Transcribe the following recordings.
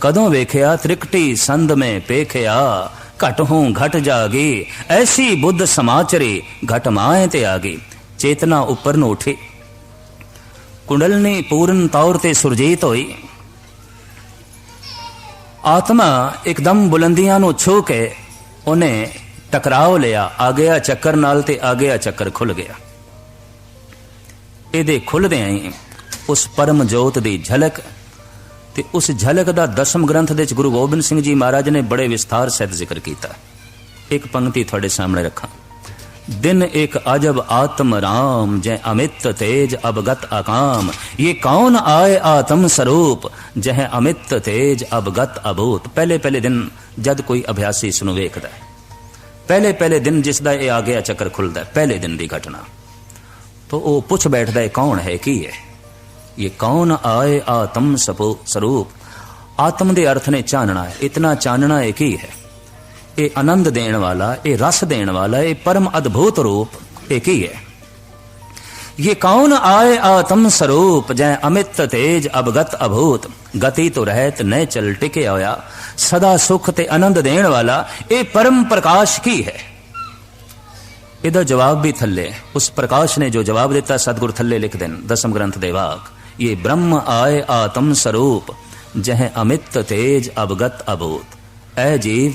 ਕਦੋਂ ਵੇਖਿਆ ਤ੍ਰਿਕਟੀ ਸੰਦ ਮੈਂ ਪੇਖਿਆ? ਘਟ ਹੂੰ ਘਟ ਜਾਗੀ, ਐਸੀ ਬੁੱਧ ਸਮਾਚਰੀ ਘਟ ਮਾਏ ਤੇ ਆ ਗਈ ਚੇਤਨਾ ਉੱਪਰ ਨੂੰ ਉਠੀ। ਕੁੰਡਲਨੀ ਪੂਰਨ ਤੌਰ ਤੇ ਸੁਰਜੀਤ ਹੋਈ। ਆਤਮਾ ਇੱਕਦਮ ਬੁਲੰਦੀਆਂ ਨੂੰ ਛੂ ਕੇ ਉਹਨੇ ਟਕਰਾਓ ਲਿਆ। ਆ ਗਿਆ ਚੱਕਰ ਨਾਲ ਤੇ ਆ ਗਿਆ ਚੱਕਰ ਖੁੱਲ ਗਿਆ। ਇਹਦੇ ਖੁੱਲਦਿਆਂ ਹੀ ਉਸ ਪਰਮ ਜੋਤ ਦੀ ਝਲਕ ਤੇ ਉਸ ਝਲਕ ਦਾ ਦਸਮ ਗ੍ਰੰਥ ਦੇ ਵਿੱਚ ਗੁਰੂ ਗੋਬਿੰਦ ਸਿੰਘ ਜੀ ਮਹਾਰਾਜ ਨੇ ਬੜੇ ਵਿਸਥਾਰ ਸਹਿਤ ਜ਼ਿਕਰ ਕੀਤਾ ਇੱਕ ਪੰਕਤੀ ਤੁਹਾਡੇ ਸਾਹਮਣੇ ਰੱਖਾਂ दिन एक अजब आत्म राम जय अमित तेज अवगत अकाम ये कौन आए आत्म स्वरूप जह अमित तेज अवगत अभूत ਪਹਿਲੇ ਪਹਿਲੇ ਦਿਨ ਜਦ ਕੋਈ ਅਭਿਆਸੀ ਇਸ ਨੂੰ ਵੇਖਦਾ ਹੈ ਪਹਿਲੇ ਪਹਿਲੇ ਦਿਨ ਜਿਸ ਦਾ ਇਹ ਆ ਗਿਆ ਚੱਕਰ ਖੁੱਲਦਾ ਹੈ ਪਹਿਲੇ ਦਿਨ ਦੀ ਘਟਨਾ तो ਉਹ ਪੁੱਛ ਬੈਠਦਾ ਹੈ ਕੌਣ ਹੈ ਕੀ ਹੈ ਇਹ ਕੌਣ ਆਏ ਆਤਮ ਸਪੋ ਸਰੂਪ ਆਤਮ ਦੇ ਅਰਥ ਨੇ ਚਾਨਣਾ ਹੈ ਇਤਨਾ ਚਾਨਣਾ ਹੈ ਕੀ ਹੈ ਇਹ ਆਨੰਦ ਦੇਣ ਵਾਲਾ ਇਹ ਰਸ ਦੇਣ ਵਾਲਾ ਇਹ ਪਰਮ ਅਦਭੁਤ ਰੂਪ ਇਹ ਕੀ ਹੈ ये कौन आए आत्म स्वरूप जय अमित तेज अवगत अभूत गति तो रहत न चल टिके होया सदा सुख ते आनंद देण वाला ਇਹ ਪਰਮ ਪ੍ਰਕਾਸ਼ ਕੀ ਹੈ ਇਹਦਾ ਜਵਾਬ ਵੀ ਥੱਲੇ ਉਸ ਪ੍ਰਕਾਸ਼ ਨੇ ਜੋ ਜਵਾਬ ਦਿੱਤਾ ਸਤਿਗੁਰ ਥੱਲੇ ਲਿਖ ਦੇਣ ਦਸਮ ਗ੍ਰੰਥ ਦੇ ਵਾਕ ਇਹ ਬ੍ਰਹਮ ਆਏ ਆਤਮ ਸਰੂਪ ਜਹ ਅਮਿਤ ਤੇਜ ਅਵਗਤ ਅਭੂਤ ਐ ਜੀਵ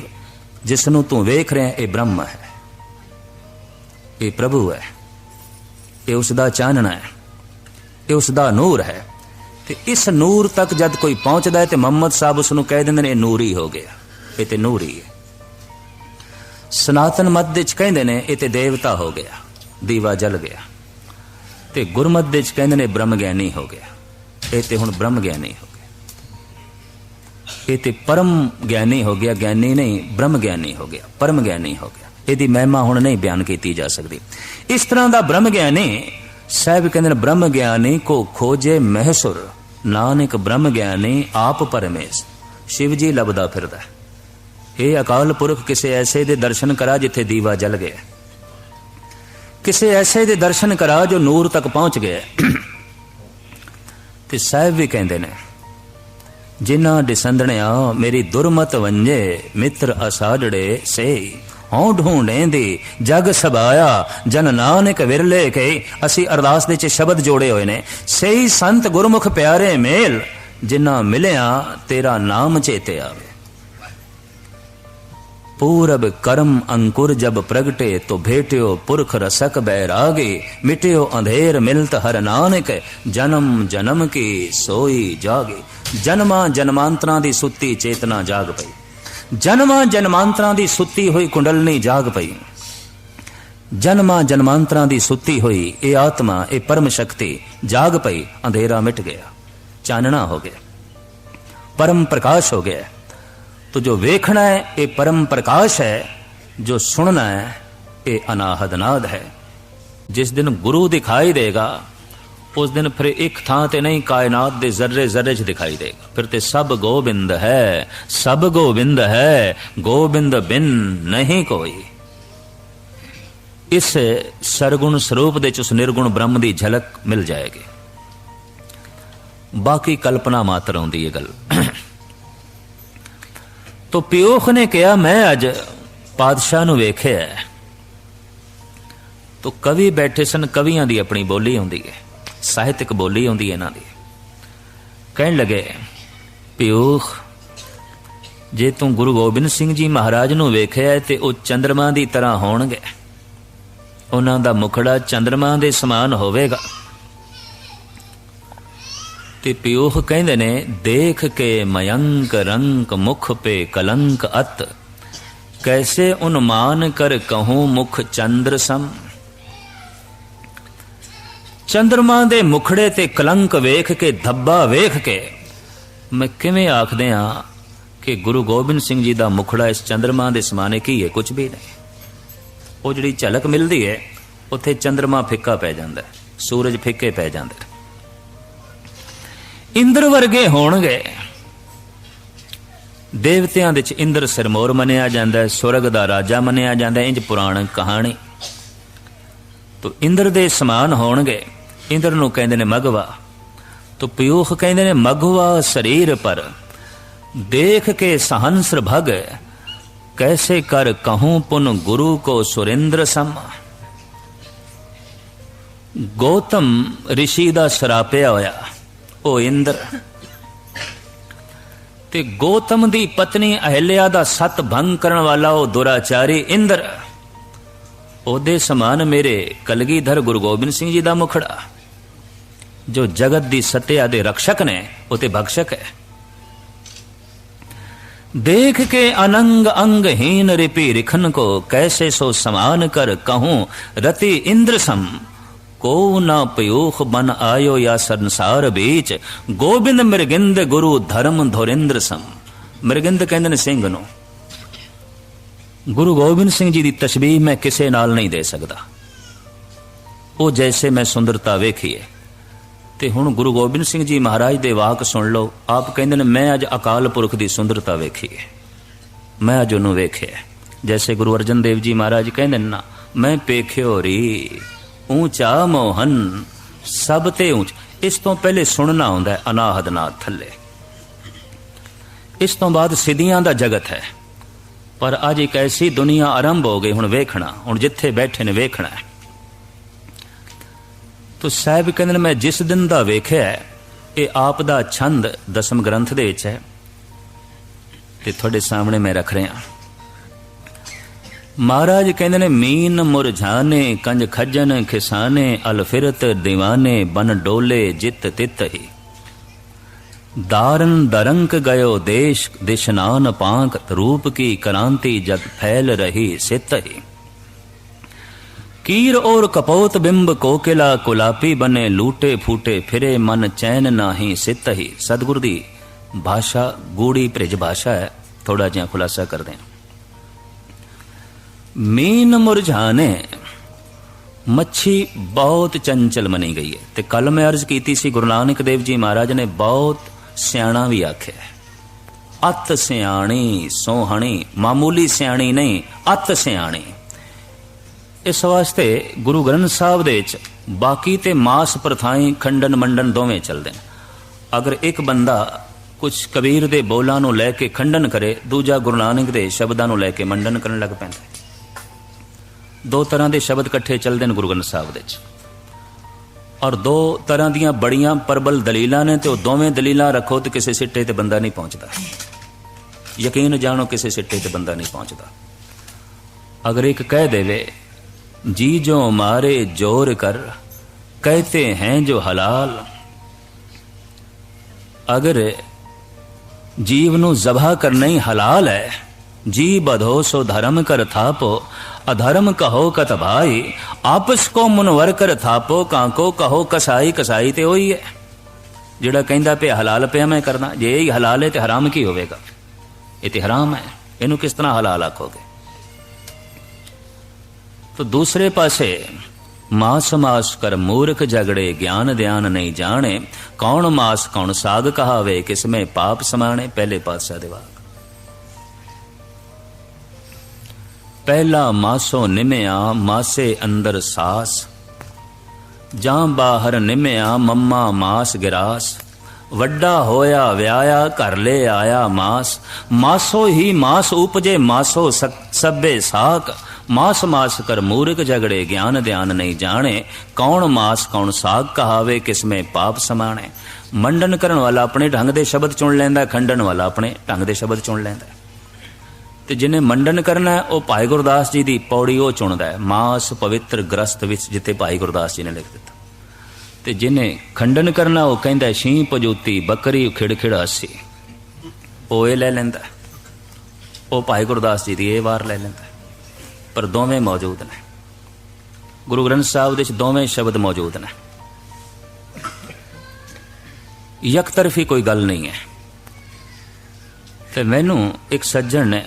ਜਿਸ ਨੂੰ ਤੂੰ ਵੇਖ ਰਿਹਾ ਇਹ ਬ੍ਰਹਮ ਹੈ ਇਹ ਪ੍ਰਭੂ ਹੈ ਇਹ ਉਸ ਦਾ ਚਾਨਣਾ ਹੈ ਇਹ ਉਸ ਦਾ ਨੂਰ ਹੈ ਤੇ ਇਸ ਨੂਰ ਤੱਕ ਜਦ ਕੋਈ ਪਹੁੰਚਦਾ ਹੈ ਤੇ ਮੁਹੰਮਦ ਸਾਹਿਬ ਉਸ ਨੂੰ ਕਹਿ ਦਿੰਦੇ ਨੇ ਇਹ ਨੂਰ ਹੋ ਗਿਆ ਇਹ ਤੇ ਨੂਰ ਹੈ ਸਨਾਤਨ ਮਤ ਦੇ ਚ ਕਹਿੰਦੇ ਨੇ ਇਹ ਤੇ ਦੇਵਤਾ ਹੋ ਗਿਆ ਦੀਵਾ ਜਲ ਗਿਆ ਤੇ ਗੁਰਮਤ ਦੇ ਚ ਕਹਿੰਦੇ ਨੇ ਬ੍ਰਹਮ ਗਿਆਨੀ ਹੋ ਗਿਆ ਇਹ ਤੇ ਹੁਣ ਬ੍ਰਹਮ ਗਿਆਨੀ ਹੋ ਗਿਆ ਇਹ ਤੇ ਪਰਮ ਗਿਆਨੀ ਹੋ ਗਿਆ, ਗਿਆਨੀ ਨਹੀਂ, ਬ੍ਰਹਮ ਗਿਆਨੀ ਹੋ ਗਿਆ, ਪਰਮ ਗਿਆਨੀ ਹੋ ਗਿਆ। ਇਹਦੀ ਮਹਿਮਾ ਹੁਣ ਨਹੀਂ ਬਿਆਨ ਕੀਤੀ ਜਾ ਸਕਦੀ। ਇਸ ਤਰ੍ਹਾਂ ਦਾ ਬ੍ਰਹਮ ਗਿਆਨੀ, ਸਾਹਿਬ ਕਹਿੰਦੇ ਨੇ, ਬ੍ਰਹਮ ਗਿਆਨੀ ਕੋ ਖੋਜੇ ਮਹਿਸੁਰ, ਨਾਨਕ ਬ੍ਰਹਮ ਗਿਆਨੀ ਆਪ ਪਰਮੇਸ਼। ਸ਼ਿਵ ਜੀ ਲੱਭਦਾ ਫਿਰਦਾ। ਇਹ ਅਕਾਲ ਪੁਰਖ ਕਿਸੇ ਐਸੇ ਦੇ ਦਰਸ਼ਨ ਕਰਾ ਜਿੱਥੇ ਦੀਵਾ ਜਲ ਗਿਆ। ਕਿਸੇ ਐਸੇ ਦੇ ਦਰਸ਼ਨ ਕਰਾ ਜੋ ਨੂਰ ਤੱਕ ਪਹੁੰਚ ਗਿਆ। ਤੇ ਸਾਹਿਬ ਵੀ ਕਹਿੰਦੇ ਨੇ, ਜਿਨ੍ਹਾਂ ਦਿਸੰਦਣਿਆ ਮੇਰੀ ਦੁਰਮਤ ਵੰਜੇ ਮਿੱਤਰ ਅਸਾੜੜੇ ਸੇ ਹਉ ਢੂੰਡੇਂਦੀ ਜਗ ਸਬਾਇਆ, ਜਨ ਨਾਨਕ ਵਿਰਲੇ ਕੇ, ਅਸੀਂ ਅਰਦਾਸ ਦੇ ਚ ਸ਼ਬਦ ਜੋੜੇ ਹੋਏ ਨੇ। ਸਹੀ ਸੰਤ ਗੁਰਮੁਖ ਪਿਆਰੇ ਮੇਲ, ਜਿਨ੍ਹਾਂ ਮਿਲਿਆ, ਤੇਰਾ ਨਾਮ ਚੇਤੇ ਆਵੇ। पूरब कर्म अंकुर जब प्रगटे तो भेटियो पुरख रसक बैरागे मिटियो अंधेर मिलत हर नानक जन्म जन्म की सोई जागे ਜਨਮਾਂ ਜਨਮਾਂਤਰਾਂ ਦੀ ਸੁੱਤੀ ਚੇਤਨਾ ਜਾਗ ਪਈ ਜਨਮਾਂ ਜਨਮਾਂਤਰਾਂ ਦੀ ਸੁੱਤੀ ਹੋਈ ਕੁੰਡਲਨੀ ਜਾਗ ਪਈ ਜਨਮਾਂ ਜਨਮਾਂਤਰਾਂ ਦੀ ਸੁੱਤੀ ਹੋਈ ਇਹ ਆਤਮਾ ਇਹ ਪਰਮ ਸ਼ਕਤੀ ਜਾਗ ਪਈ ਅੰਧੇਰਾ ਮਿਟ ਗਿਆ ਚਾਨਣਾ ਹੋ ਗਿਆ ਪਰਮ ਪ੍ਰਕਾਸ਼ ਹੋ ਗਿਆ तो जो वेखना है ये परम प्रकाश है जो सुनना है ये अनाहद नाद है जिस दिन गुरु दिखाई देगा उस दिन फिर एक थां ते नहीं कायनात दे जर्रे जर्रे च दिखाई देगा फिर ते सब गोबिंद है सब गोबिंद है गोबिंद बिन नहीं कोई इस सरगुण स्वरूप ਦੇ ਚ ਉਸ ਨਿਰਗੁਣ ਬ੍ਰਹਮ ਦੀ ਝਲਕ ਮਿਲ ਜਾਏਗੀ ਬਾਕੀ ਕਲਪਨਾ ਮਾਤਰ ਆਉਂਦੀ ਹੈ ਗੱਲ ਤੋ ਪਿਓਖ ਨੇ ਕਿਹਾ, ਮੈਂ ਅੱਜ ਪਾਦਸ਼ਾਹ ਨੂੰ ਵੇਖਿਆ ਤੋ ਕਵੀ ਬੈਠੇ ਸਨ, ਕਵੀਆਂ ਦੀ ਆਪਣੀ ਬੋਲੀ ਹੁੰਦੀ ਹੈ, ਸਾਹਿਤਿਕ ਬੋਲੀ ਹੁੰਦੀ ਹੈ ਇਹਨਾਂ ਦੀ। ਕਹਿਣ ਲੱਗੇ ਪਿਓਖ ਜੇ ਤੂੰ ਗੁਰੂ ਗੋਬਿੰਦ ਸਿੰਘ ਜੀ ਮਹਾਰਾਜ ਨੂੰ ਵੇਖਿਆ ਤੇ ਉਹ ਚੰ드ਰਮਾ ਦੀ ਤਰ੍ਹਾਂ ਹੋਣਗੇ। ਉਹਨਾਂ ਦਾ ਮੁਖੜਾ ਚੰ드ਰਮਾ ਦੇ ਸਮਾਨ ਹੋਵੇਗਾ। ਤੇ ਪਿਓਹ ਕਹਿੰਦੇ ਨੇ, ਦੇਖ ਕੇ ਮਯੰਕ ਰੰਕ ਮੁਖ ਪੇ ਕਲੰਕ ਅਤ। ਕੈਸੇ ਉਨਮਾਨ ਕਰ ਕਹੂੰ ਮੁਖ ਚੰਦਰ ਸਮ। ਚੰਦਰਮਾ ਦੇ ਮੁਖੜੇ ਤੇ ਕਲੰਕ ਵੇਖ ਕੇ, ਧੱਬਾ ਵੇਖ ਕੇ। ਮੈਂ ਕਿਵੇਂ ਆਖਦੇ ਆ ਕਿ ਗੁਰੂ ਗੋਬਿੰਦ ਸਿੰਘ ਜੀ ਦਾ ਮੁਖੜਾ ਇਸ ਚੰਦਰਮਾ ਦੇ ਸਮਾਨੇ ਕੀ ਹੈ ਕੁਝ ਵੀ ਨਹੀਂ। ਉਹ ਜਿਹੜੀ ਝਲਕ ਮਿਲਦੀ ਹੈ, ਉੱਥੇ ਚੰਦਰਮਾ ਫਿੱਕਾ ਪੈ ਜਾਂਦਾ ਸੂਰਜ ਫਿੱਕੇ ਪੈ ਜਾਂਦੇ ਨੇ। ਇੰਦਰ ਵਰਗੇ ਹੋਣਗੇ। ਦੇਵਤਿਆਂ ਦੇ ਵਿੱਚ ਇੰਦਰ ਸਿਰਮੋਰ ਮੰਨਿਆ ਜਾਂਦਾ ਹੈ ਸੁਰਗ ਦਾ ਰਾਜਾ ਮੰਨਿਆ ਜਾਂਦਾ ਹੈ ਇੰਜ ਪੁਰਾਣ ਕਹਾਣੀ। ਤੋ ਇੰਦਰ ਦੇ ਸਮਾਨ ਹੋਣਗੇ। ਇੰਦਰ ਨੂੰ ਕਹਿੰਦੇ ਨੇ ਮਗਵਾ। ਤੋ ਪਿਉਖ ਕਹਿੰਦੇ ਨੇ ਮਗਵਾ ਸਰੀਰ ਪਰ। ਦੇਖ ਕੇ ਸਹੰਸਰ ਭਗ, ਕੈਸੇ ਕਰ ਕਹੂੰ ਪੁਨ ਗੁਰੂ ਕੋ ਸੁਰਿੰਦਰ ਸਮ। ਗੌਤਮ ઋષਿ ਦਾ ਸਰਾਪਿਆ ਹੋਇਆ। ਭੋਇੰਦਰ। ਤੇ ਗੋਤਮ ਦੀ ਪਤਨੀ ਅਹਿਲਿਆ ਦਾ ਸਤ ਭੰਗ ਕਰਨ ਵਾਲਾ ਉਹ ਦੁਰਾਚਾਰੀ ਇੰਦਰ। ਉਹਦੇ ਸਮਾਨ ਮੇਰੇ ਕਲਗੀਧਰ ਗੁਰੂ ਗੋਬਿੰਦ ਸਿੰਘ ਜੀ ਦਾ ਮੁਖੜਾ, ਜੋ ਜਗਤ ਦੀ ਸਤਿਆ ਦੇ ਰਖਸ਼ਕ ਨੇ, ਉਹ ਤੇ ਭਖਸ਼ਕ ਹੈ। ਦੇਖ ਕੇ ਅਨੰਗ ਅੰਗਹੀਨ ਰਿਪੀ ਰਖਨ ਕੋ, ਕੈਸੇ ਸੋ ਸਮਾਨ ਕਰ ਕਹੂੰ ਰਤੀ ਇੰਦਰ ਸਮ ਕੋ ਨਾ ਪਯੋਖ ਬਨ ਆਇਓ ਯਾ ਸੰਸਾਰ ਵਿੱਚ ਗੋਬਿੰਦ ਮਿਰਗਿੰਦ ਗੁਰੂ ਧਰਮ ਧੋਰਿੰਦਰ ਸੰ ਮਿਰਗਿੰਦ ਕਹਿੰਦੇ ਨੇ ਸਿੰਘ ਨੂੰ ਗੁਰੂ ਗੋਬਿੰਦ ਸਿੰਘ ਜੀ ਦੀ ਤਸ਼ਬੀਹ ਮੈਂ ਕਿਸੇ ਨਾਲ ਨਹੀਂ ਦੇ ਸਕਦਾ ਉਹ ਜੈਸੇ ਮੈਂ ਸੁੰਦਰਤਾ ਵੇਖੀ ਹੈ ਤੇ ਹੁਣ ਗੁਰੂ ਗੋਬਿੰਦ ਸਿੰਘ ਜੀ ਮਹਾਰਾਜ ਦੇ ਵਾਕ ਸੁਣ ਲਓ ਆਪ ਕਹਿੰਦੇ ਨੇ ਮੈਂ ਅੱਜ ਅਕਾਲ ਪੁਰਖ ਦੀ ਸੁੰਦਰਤਾ ਵੇਖੀ ਹੈ ਮੈਂ ਅੱਜ ਉਹਨੂੰ ਵੇਖਿਆ ਜੈਸੇ ਗੁਰੂ ਅਰਜਨ ਦੇਵ ਜੀ ਮਹਾਰਾਜ ਕਹਿੰਦੇ ਨਾ ਮੈਂ ਪੇਖਿਓ ਰੀ ਊਚਾ ਮੋਹਨ, ਸਭ ਤੇ ਉੱਚ ਇਸ ਤੋਂ ਪਹਿਲੇ ਸੁਣਨਾ ਹੁੰਦਾ ਹੈ ਅਨਾਹਦ ਨਾਦ ਥੱਲੇ। ਇਸ ਤੋਂ ਬਾਅਦ ਸਿੱਧੀਆਂ ਦਾ ਜਗਤ ਹੈ। ਪਰ ਅੱਜ ਇੱਕ ਐਸੀ ਦੁਨੀਆ ਆਰੰਭ ਹੋ ਗਈ, ਹੁਣ ਵੇਖਣਾ, ਹੁਣ ਜਿੱਥੇ ਬੈਠੇ ਨੇ ਵੇਖਣਾ ਹੈ। ਤੋ ਸਾਹਿਬ ਕਹਿੰਦੇ ਨੇ, ਮੈਂ ਜਿਸ ਦਿਨ ਦਾ ਵੇਖਿਆ ਇਹ ਆਪ ਦਾ ਛੰਦ ਦਸਮ ਗ੍ਰੰਥ ਦੇ ਵਿੱਚ ਹੈ। ਤੇ ਤੁਹਾਡੇ ਸਾਹਮਣੇ ਮੈਂ ਰੱਖ ਰਿਹਾ। ਮਹਾਰਾਜ ਕਹਿੰਦੇ ਨੇ, ਮੀਨ ਮੁਰਝਾਨੇ ਕੰਜ ਖੱਜਨ ਖਿਸਾਨੇ ਅਲਫਿਰਤ دیਵਾਨੇ ਬਨ ਡੋਲੇ ਜਿਤ ਤਿਤ ਹੀ। ਦਾਰਨ ਦਰੰਕ ਗਇਓ ਦੇਸ਼ ਦਿਸ਼ਨਾਨ ਪਾਂਕ, ਰੂਪ ਕੀ ਕ੍ਰਾਂਤੀ ਜਦ ਫੈਲ ਰਹੀ ਸਿਤ ਹੀ। ਕੀਰ ਔਰ ਕਪੋਤ बिंब ਕੋਕਿਲਾ ਕੁਲਾਪੀ बने ਲੂਟੇ ਫੂਟੇ ਫਿਰੇ ਮਨ ਚੈਨ नाही सित ही सदगुरु दी भाषा गूढ़ी प्रिज भाषा है थोड़ा जहा खुलासा कर दें ਮੀਨ ਮੁਰਝਾਨੇ ਮੱਛੀ ਬਹੁਤ ਚੰਚਲ ਮਨੀ ਗਈ ਹੈ ਤੇ ਕੱਲ ਮੈਂ ਅਰਜ਼ ਕੀਤੀ ਸੀ ਗੁਰੂ ਨਾਨਕ ਦੇਵ ਜੀ ਮਹਾਰਾਜ ਨੇ ਬਹੁਤ ਸਿਆਣਾ ਵੀ ਆਖਿਆ ਹੈ। ਅਤ ਸਿਆਣੀ ਸੋਹਣੀ, ਮਾਮੂਲੀ ਸਿਆਣੀ ਨਹੀਂ, ਅਤ ਸਿਆਣੀ। ਇਸ ਵਾਸਤੇ ਗੁਰੂ ਗ੍ਰੰਥ ਸਾਹਿਬ ਦੇ ਵਿੱਚ ਬਾਕੀ ਤੇ ਮਾਸ ਪ੍ਰਥਾਈ ਖੰਡਨ ਮੰਡਨ ਦੋਵੇਂ ਚੱਲਦੇ ਨੇ। ਅਗਰ ਇੱਕ ਬੰਦਾ ਕੁਝ ਕਬੀਰ ਦੇ ਬੋਲਾਂ ਨੂੰ ਲੈ ਕੇ ਖੰਡਨ ਕਰੇ, ਦੂਜਾ ਗੁਰੂ ਨਾਨਕ ਦੇ ਸ਼ਬਦਾਂ ਨੂੰ ਲੈ ਕੇ ਮੰਡਨ ਕਰਨ ਲੱਗ ਪੈਂਦਾ ਦੋ ਤਰ੍ਹਾਂ ਦੇ ਸ਼ਬਦ ਇਕੱਠੇ ਚੱਲਦੇ ਨੇ ਗੁਰੂ ਗ੍ਰੰਥ ਸਾਹਿਬ ਦੇ ਵਿੱਚ। ਔਰ ਦੋ ਤਰ੍ਹਾਂ ਦੀਆਂ ਬੜੀਆਂ ਪਰਬਲ ਦਲੀਲਾਂ ਨੇ ਤੇ ਉਹ ਦੋਵੇਂ ਦਲੀਲਾਂ ਰੱਖੋ ਤੇ ਕਿਸੇ ਸਿੱਟੇ ਤੇ ਬੰਦਾ ਨਹੀਂ ਪਹੁੰਚਦਾ। ਯਕੀਨ ਜਾਣੋ ਕਿਸੇ ਸਿੱਟੇ ਤੇ ਬੰਦਾ ਨਹੀਂ ਪਹੁੰਚਦਾ। ਅਗਰ ਇੱਕ ਕਹਿ ਦੇਵੇ, ਜੀ ਜੋ ਮਾਰੇ ਜੋਰ ਕਰ, ਕਹਤੇ ਹੈ ਜੋ ਹਲਾਲ। ਅਗਰ ਜੀਵ ਨੂੰ ਜ਼ਬਾਹ ਕਰਨਾ ਹੀ ਹਲਾਲ ਹੈ ਜੀ ਬਧੋ ਸੋ ਧਰਮ ਕਰ ਥਾਪੋ ਅਧਰਮ ਕਹੋ ਕਤ ਭਾਈ ਆਪਸ ਕੋ ਮੁਨਵਰ ਕਰ ਥਾਪੋ ਕਾਂਕੋ ਕਹੋ ਕਸਾਈ ਕਸਾਈ ਤੇ ਉਹੀ ਹੈ ਜਿਹੜਾ ਕਹਿੰਦਾ ਪਿਆ ਹਲਾਲ ਪਿਆ ਮੈਂ ਕਰਨਾ ਜੇ ਇਹ ਹਲਾਲ ਹੈ ਤੇ ਹਰਾਮ ਕੀ ਹੋਵੇਗਾ ਇਹ ਤੇ ਹਰਾਮ ਹੈ ਇਹਨੂੰ ਕਿਸ ਤਰ੍ਹਾਂ ਹਲਾਲ ਆਖੋਗੇ तो दूसरे पासे मास मास कर मूर्ख झगड़े ज्ञान ध्यान नहीं जाने कौन मास कौन साग कहावे किसमें पाप समाने पहले पातशाह दे वाक ਪਹਿਲਾ ਮਾਸੋ ਨਿਮਿਆ ਮਾਸੇ ਅੰਦਰ ਸਾਸ। ਜਾਂ ਬਾਹਰ ਨਿਮਿਆ ਮੰਮਾ ਮਾਸ ਗਿਰਾਸ। ਵੱਡਾ ਹੋਇਆ ਵਿਆਇਆ ਘਰ ਲੈ ਆਇਆ ਮਾਸ। ਮਾਸੋ ਹੀ ਮਾਸ ਉਪਜੇ ਮਾਸੋ ਸਭੇ ਸਾਖ ਮਾਸ ਮਾਸ ਕਰ ਮੂਰਖ ਝਗੜੇ ਗਿਆਨ ਧਿਆਨ ਨਹੀਂ ਜਾਣੇ। ਕੌਣ ਮਾਸ ਕੌਣ ਸਾਗ ਕਹਾਵੇ ਕਿਸਮੇ ਪਾਪ ਸਮਾਣੇ। ਮੰਡਨ ਕਰਨ ਵਾਲਾ ਆਪਣੇ ਢੰਗ ਦੇ ਸ਼ਬਦ ਚੁਣ ਲੈਂਦਾ, ਖੰਡਨ ਵਾਲਾ ਆਪਣੇ ਢੰਗ ਦੇ ਸ਼ਬਦ ਚੁਣ ਲੈਂਦਾ। ਤੇ ਜਿਹਨੇ ਮੰਡਨ ਕਰਨਾ ਉਹ ਭਾਈ ਗੁਰਦਾਸ ਜੀ ਦੀ ਪੌੜੀ ਉਹ ਚੁਣਦਾ ਹੈ। ਮਾਸ ਪਵਿੱਤਰ ਗ੍ਰਸਤ ਵਿੱਚ ਜਿੱਥੇ ਭਾਈ ਗੁਰਦਾਸ ਜੀ ਨੇ ਲਿਖ ਦਿੱਤਾ। ਤੇ ਜਿਹਨੇ ਖੰਡਨ ਕਰਨਾ, ਉਹ ਕਹਿੰਦਾ ਸ਼ੀਂ ਪਜੂਤੀ ਬੱਕਰੀ ਖਿੜ ਖਿੜ ਹੱਸੀ ਉਹ ਇਹ ਲੈ ਲੈਂਦਾ ਉਹ ਭਾਈ ਗੁਰਦਾਸ ਜੀ ਦੀ ਇਹ ਵਾਰ ਲੈ ਲੈਂਦਾ ਪਰ ਦੋਵੇਂ ਮੌਜੂਦ ਨੇ। ਗੁਰੂ ਗ੍ਰੰਥ ਸਾਹਿਬ ਦੇ ਵਿੱਚ ਦੋਵੇਂ ਸ਼ਬਦ ਮੌਜੂਦ ਨੇ। ਇੱਕ ਤਰਫੀ ਕੋਈ ਗੱਲ ਨਹੀਂ ਹੈ। ਤੇ ਮੈਨੂੰ ਇੱਕ ਸੱਜਣ ਨੇ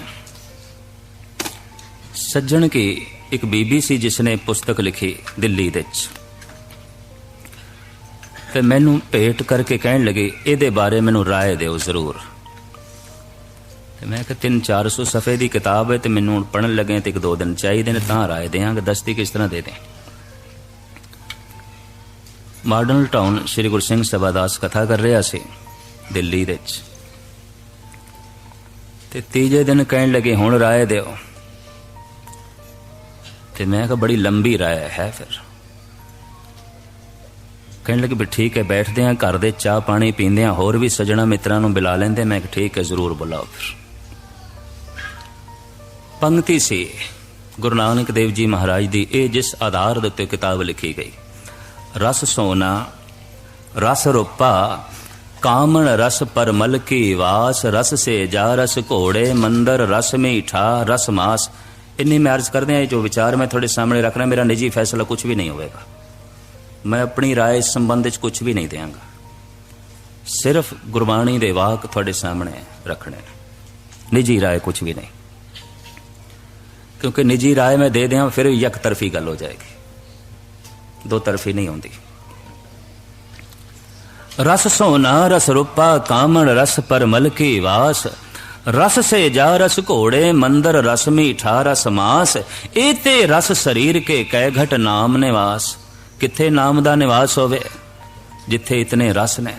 ਸੱਜਣ ਕੀ ਇੱਕ ਬੀਬੀ ਸੀ ਜਿਸ ਨੇ ਪੁਸਤਕ ਲਿਖੀ ਦਿੱਲੀ ਦੇ ਵਿੱਚ। ਤੇ ਮੈਨੂੰ ਭੇਟ ਕਰਕੇ ਕਹਿਣ ਲੱਗੇ, ਇਹਦੇ ਬਾਰੇ ਮੈਨੂੰ ਰਾਏ ਦਿਓ ਜ਼ਰੂਰ। ਤੇ ਮੈਂ ਕਿਹਾ 3-400 ਸਫੇ ਦੀ ਕਿਤਾਬ ਹੈ ਤੇ ਮੈਨੂੰ ਹੁਣ ਪੜਨ ਲੱਗੇ ਤੇ ਇੱਕ ਦੋ ਦਿਨ ਚਾਹੀਦੇ ਨੇ, ਤਾਂ ਰਾਏ ਦੇਵਾਂਗੇ। ਦਸਤੀ ਕਿਸ ਤਰ੍ਹਾਂ ਦੇ ਦੇ? ਮਾਡਰਨ ਟਾਊਨ ਸ੍ਰੀ ਗੁਰੂ ਸਿੰਘ ਸਭਾ ਦਾਸ ਕਥਾ ਕਰ ਰਿਹਾ ਸੀ, ਦਿੱਲੀ ਵਿੱਚ। ਤੇ ਤੀਜੇ ਦਿਨ ਕਹਿਣ ਲੱਗੇ, ਹੁਣ ਰਾਏ ਦਿਓ। ਤੇ ਮੈਂ ਕਿਹਾ ਬੜੀ ਲੰਬੀ ਰਾਇ ਹੈ ਫਿਰ ਕਹਿਣ ਲੱਗੇ ਵੀ ਠੀਕ ਹੈ ਬੈਠਦੇ ਆਂ ਘਰ ਦੇ ਚਾਹ ਪਾਣੀ ਪੀਂਦੇ ਆਂ ਹੋਰ ਵੀ ਸਜਣਾ ਮਿੱਤਰਾਂ ਨੂੰ ਬੁਲਾ ਲੈਂਦੇ ਮੈਂ ਕਿਹਾ ਠੀਕ ਹੈ ਜ਼ਰੂਰ ਬੁਲਾਓ ਫਿਰ ਪੰਕਤੀ ਸੀ ਗੁਰੂ ਨਾਨਕ ਦੇਵ ਜੀ ਮਹਾਰਾਜ ਦੀ ਇਹ ਜਿਸ ਆਧਾਰ ਦੇ ਉੱਤੇ ਕਿਤਾਬ ਲਿਖੀ ਗਈ ਰਸ ਸੋਨਾ ਰਸ ਰੂਪਾ ਕਾਮਣ ਰਸ ਪਰਮਲ ਕੀ ਵਾਸ ਰਸ ਸੇ ਜਾ ਰਸ ਘੋੜੇ ਮੰਦਰ ਰਸ ਮੀਠਾ ਰਸ ਮਾਸ ਇੰਨੀ ਮੈਂ ਅਰਜ਼ ਕਰਦੇ ਆ ਜੋ ਵਿਚਾਰ ਮੈਂ ਤੁਹਾਡੇ ਸਾਹਮਣੇ ਰੱਖ ਰਿਹਾ ਮੇਰਾ ਨਿੱਜੀ ਫੈਸਲਾ ਕੁਝ ਵੀ ਨਹੀਂ ਹੋਵੇਗਾ ਮੈਂ ਆਪਣੀ رائے ਇਸ ਸੰਬੰਧ ਵਿੱਚ ਕੁਝ ਵੀ ਨਹੀਂ ਦੇਵਾਂਗਾ ਸਿਰਫ ਗੁਰਬਾਣੀ ਦੇ ਵਾਕ ਤੁਹਾਡੇ ਸਾਹਮਣੇ ਰੱਖਣੇ ਨੇ ਨਿੱਜੀ رائے ਕੁਝ ਵੀ ਨਹੀਂ ਕਿਉਂਕਿ ਨਿੱਜੀ رائے ਮੈਂ ਦੇ ਦਿਆਂ ਫਿਰ ਇੱਕ ਤਰਫੀ ਗੱਲ ਹੋ ਜਾਏਗੀ ਦੋ ਤਰਫੀ ਨਹੀਂ ਹੁੰਦੀ ਰਸ ਸੋਨਾ ਰਸ ਰੂਪਾ ਕਾਮਣ ਰਸ ਪਰਮਲ ਕੀ ਵਾਸ ਰਸ ਸੇ ਜਾ ਰਸ ਘੋੜੇ, ਮੰਦਰ ਰਸ ਮੀਠਾ ਰਸ ਮਾਸ। ਇਹ ਤੇ ਰਸ ਸਰੀਰ ਕੇ ਕਹਿ ਘਟ ਨਾਮ ਨਿਵਾਸ। ਕਿੱਥੇ ਨਾਮ ਦਾ ਨਿਵਾਸ ਹੋਵੇ? ਜਿੱਥੇ ਇਤਨੇ ਰਸ ਨੇ।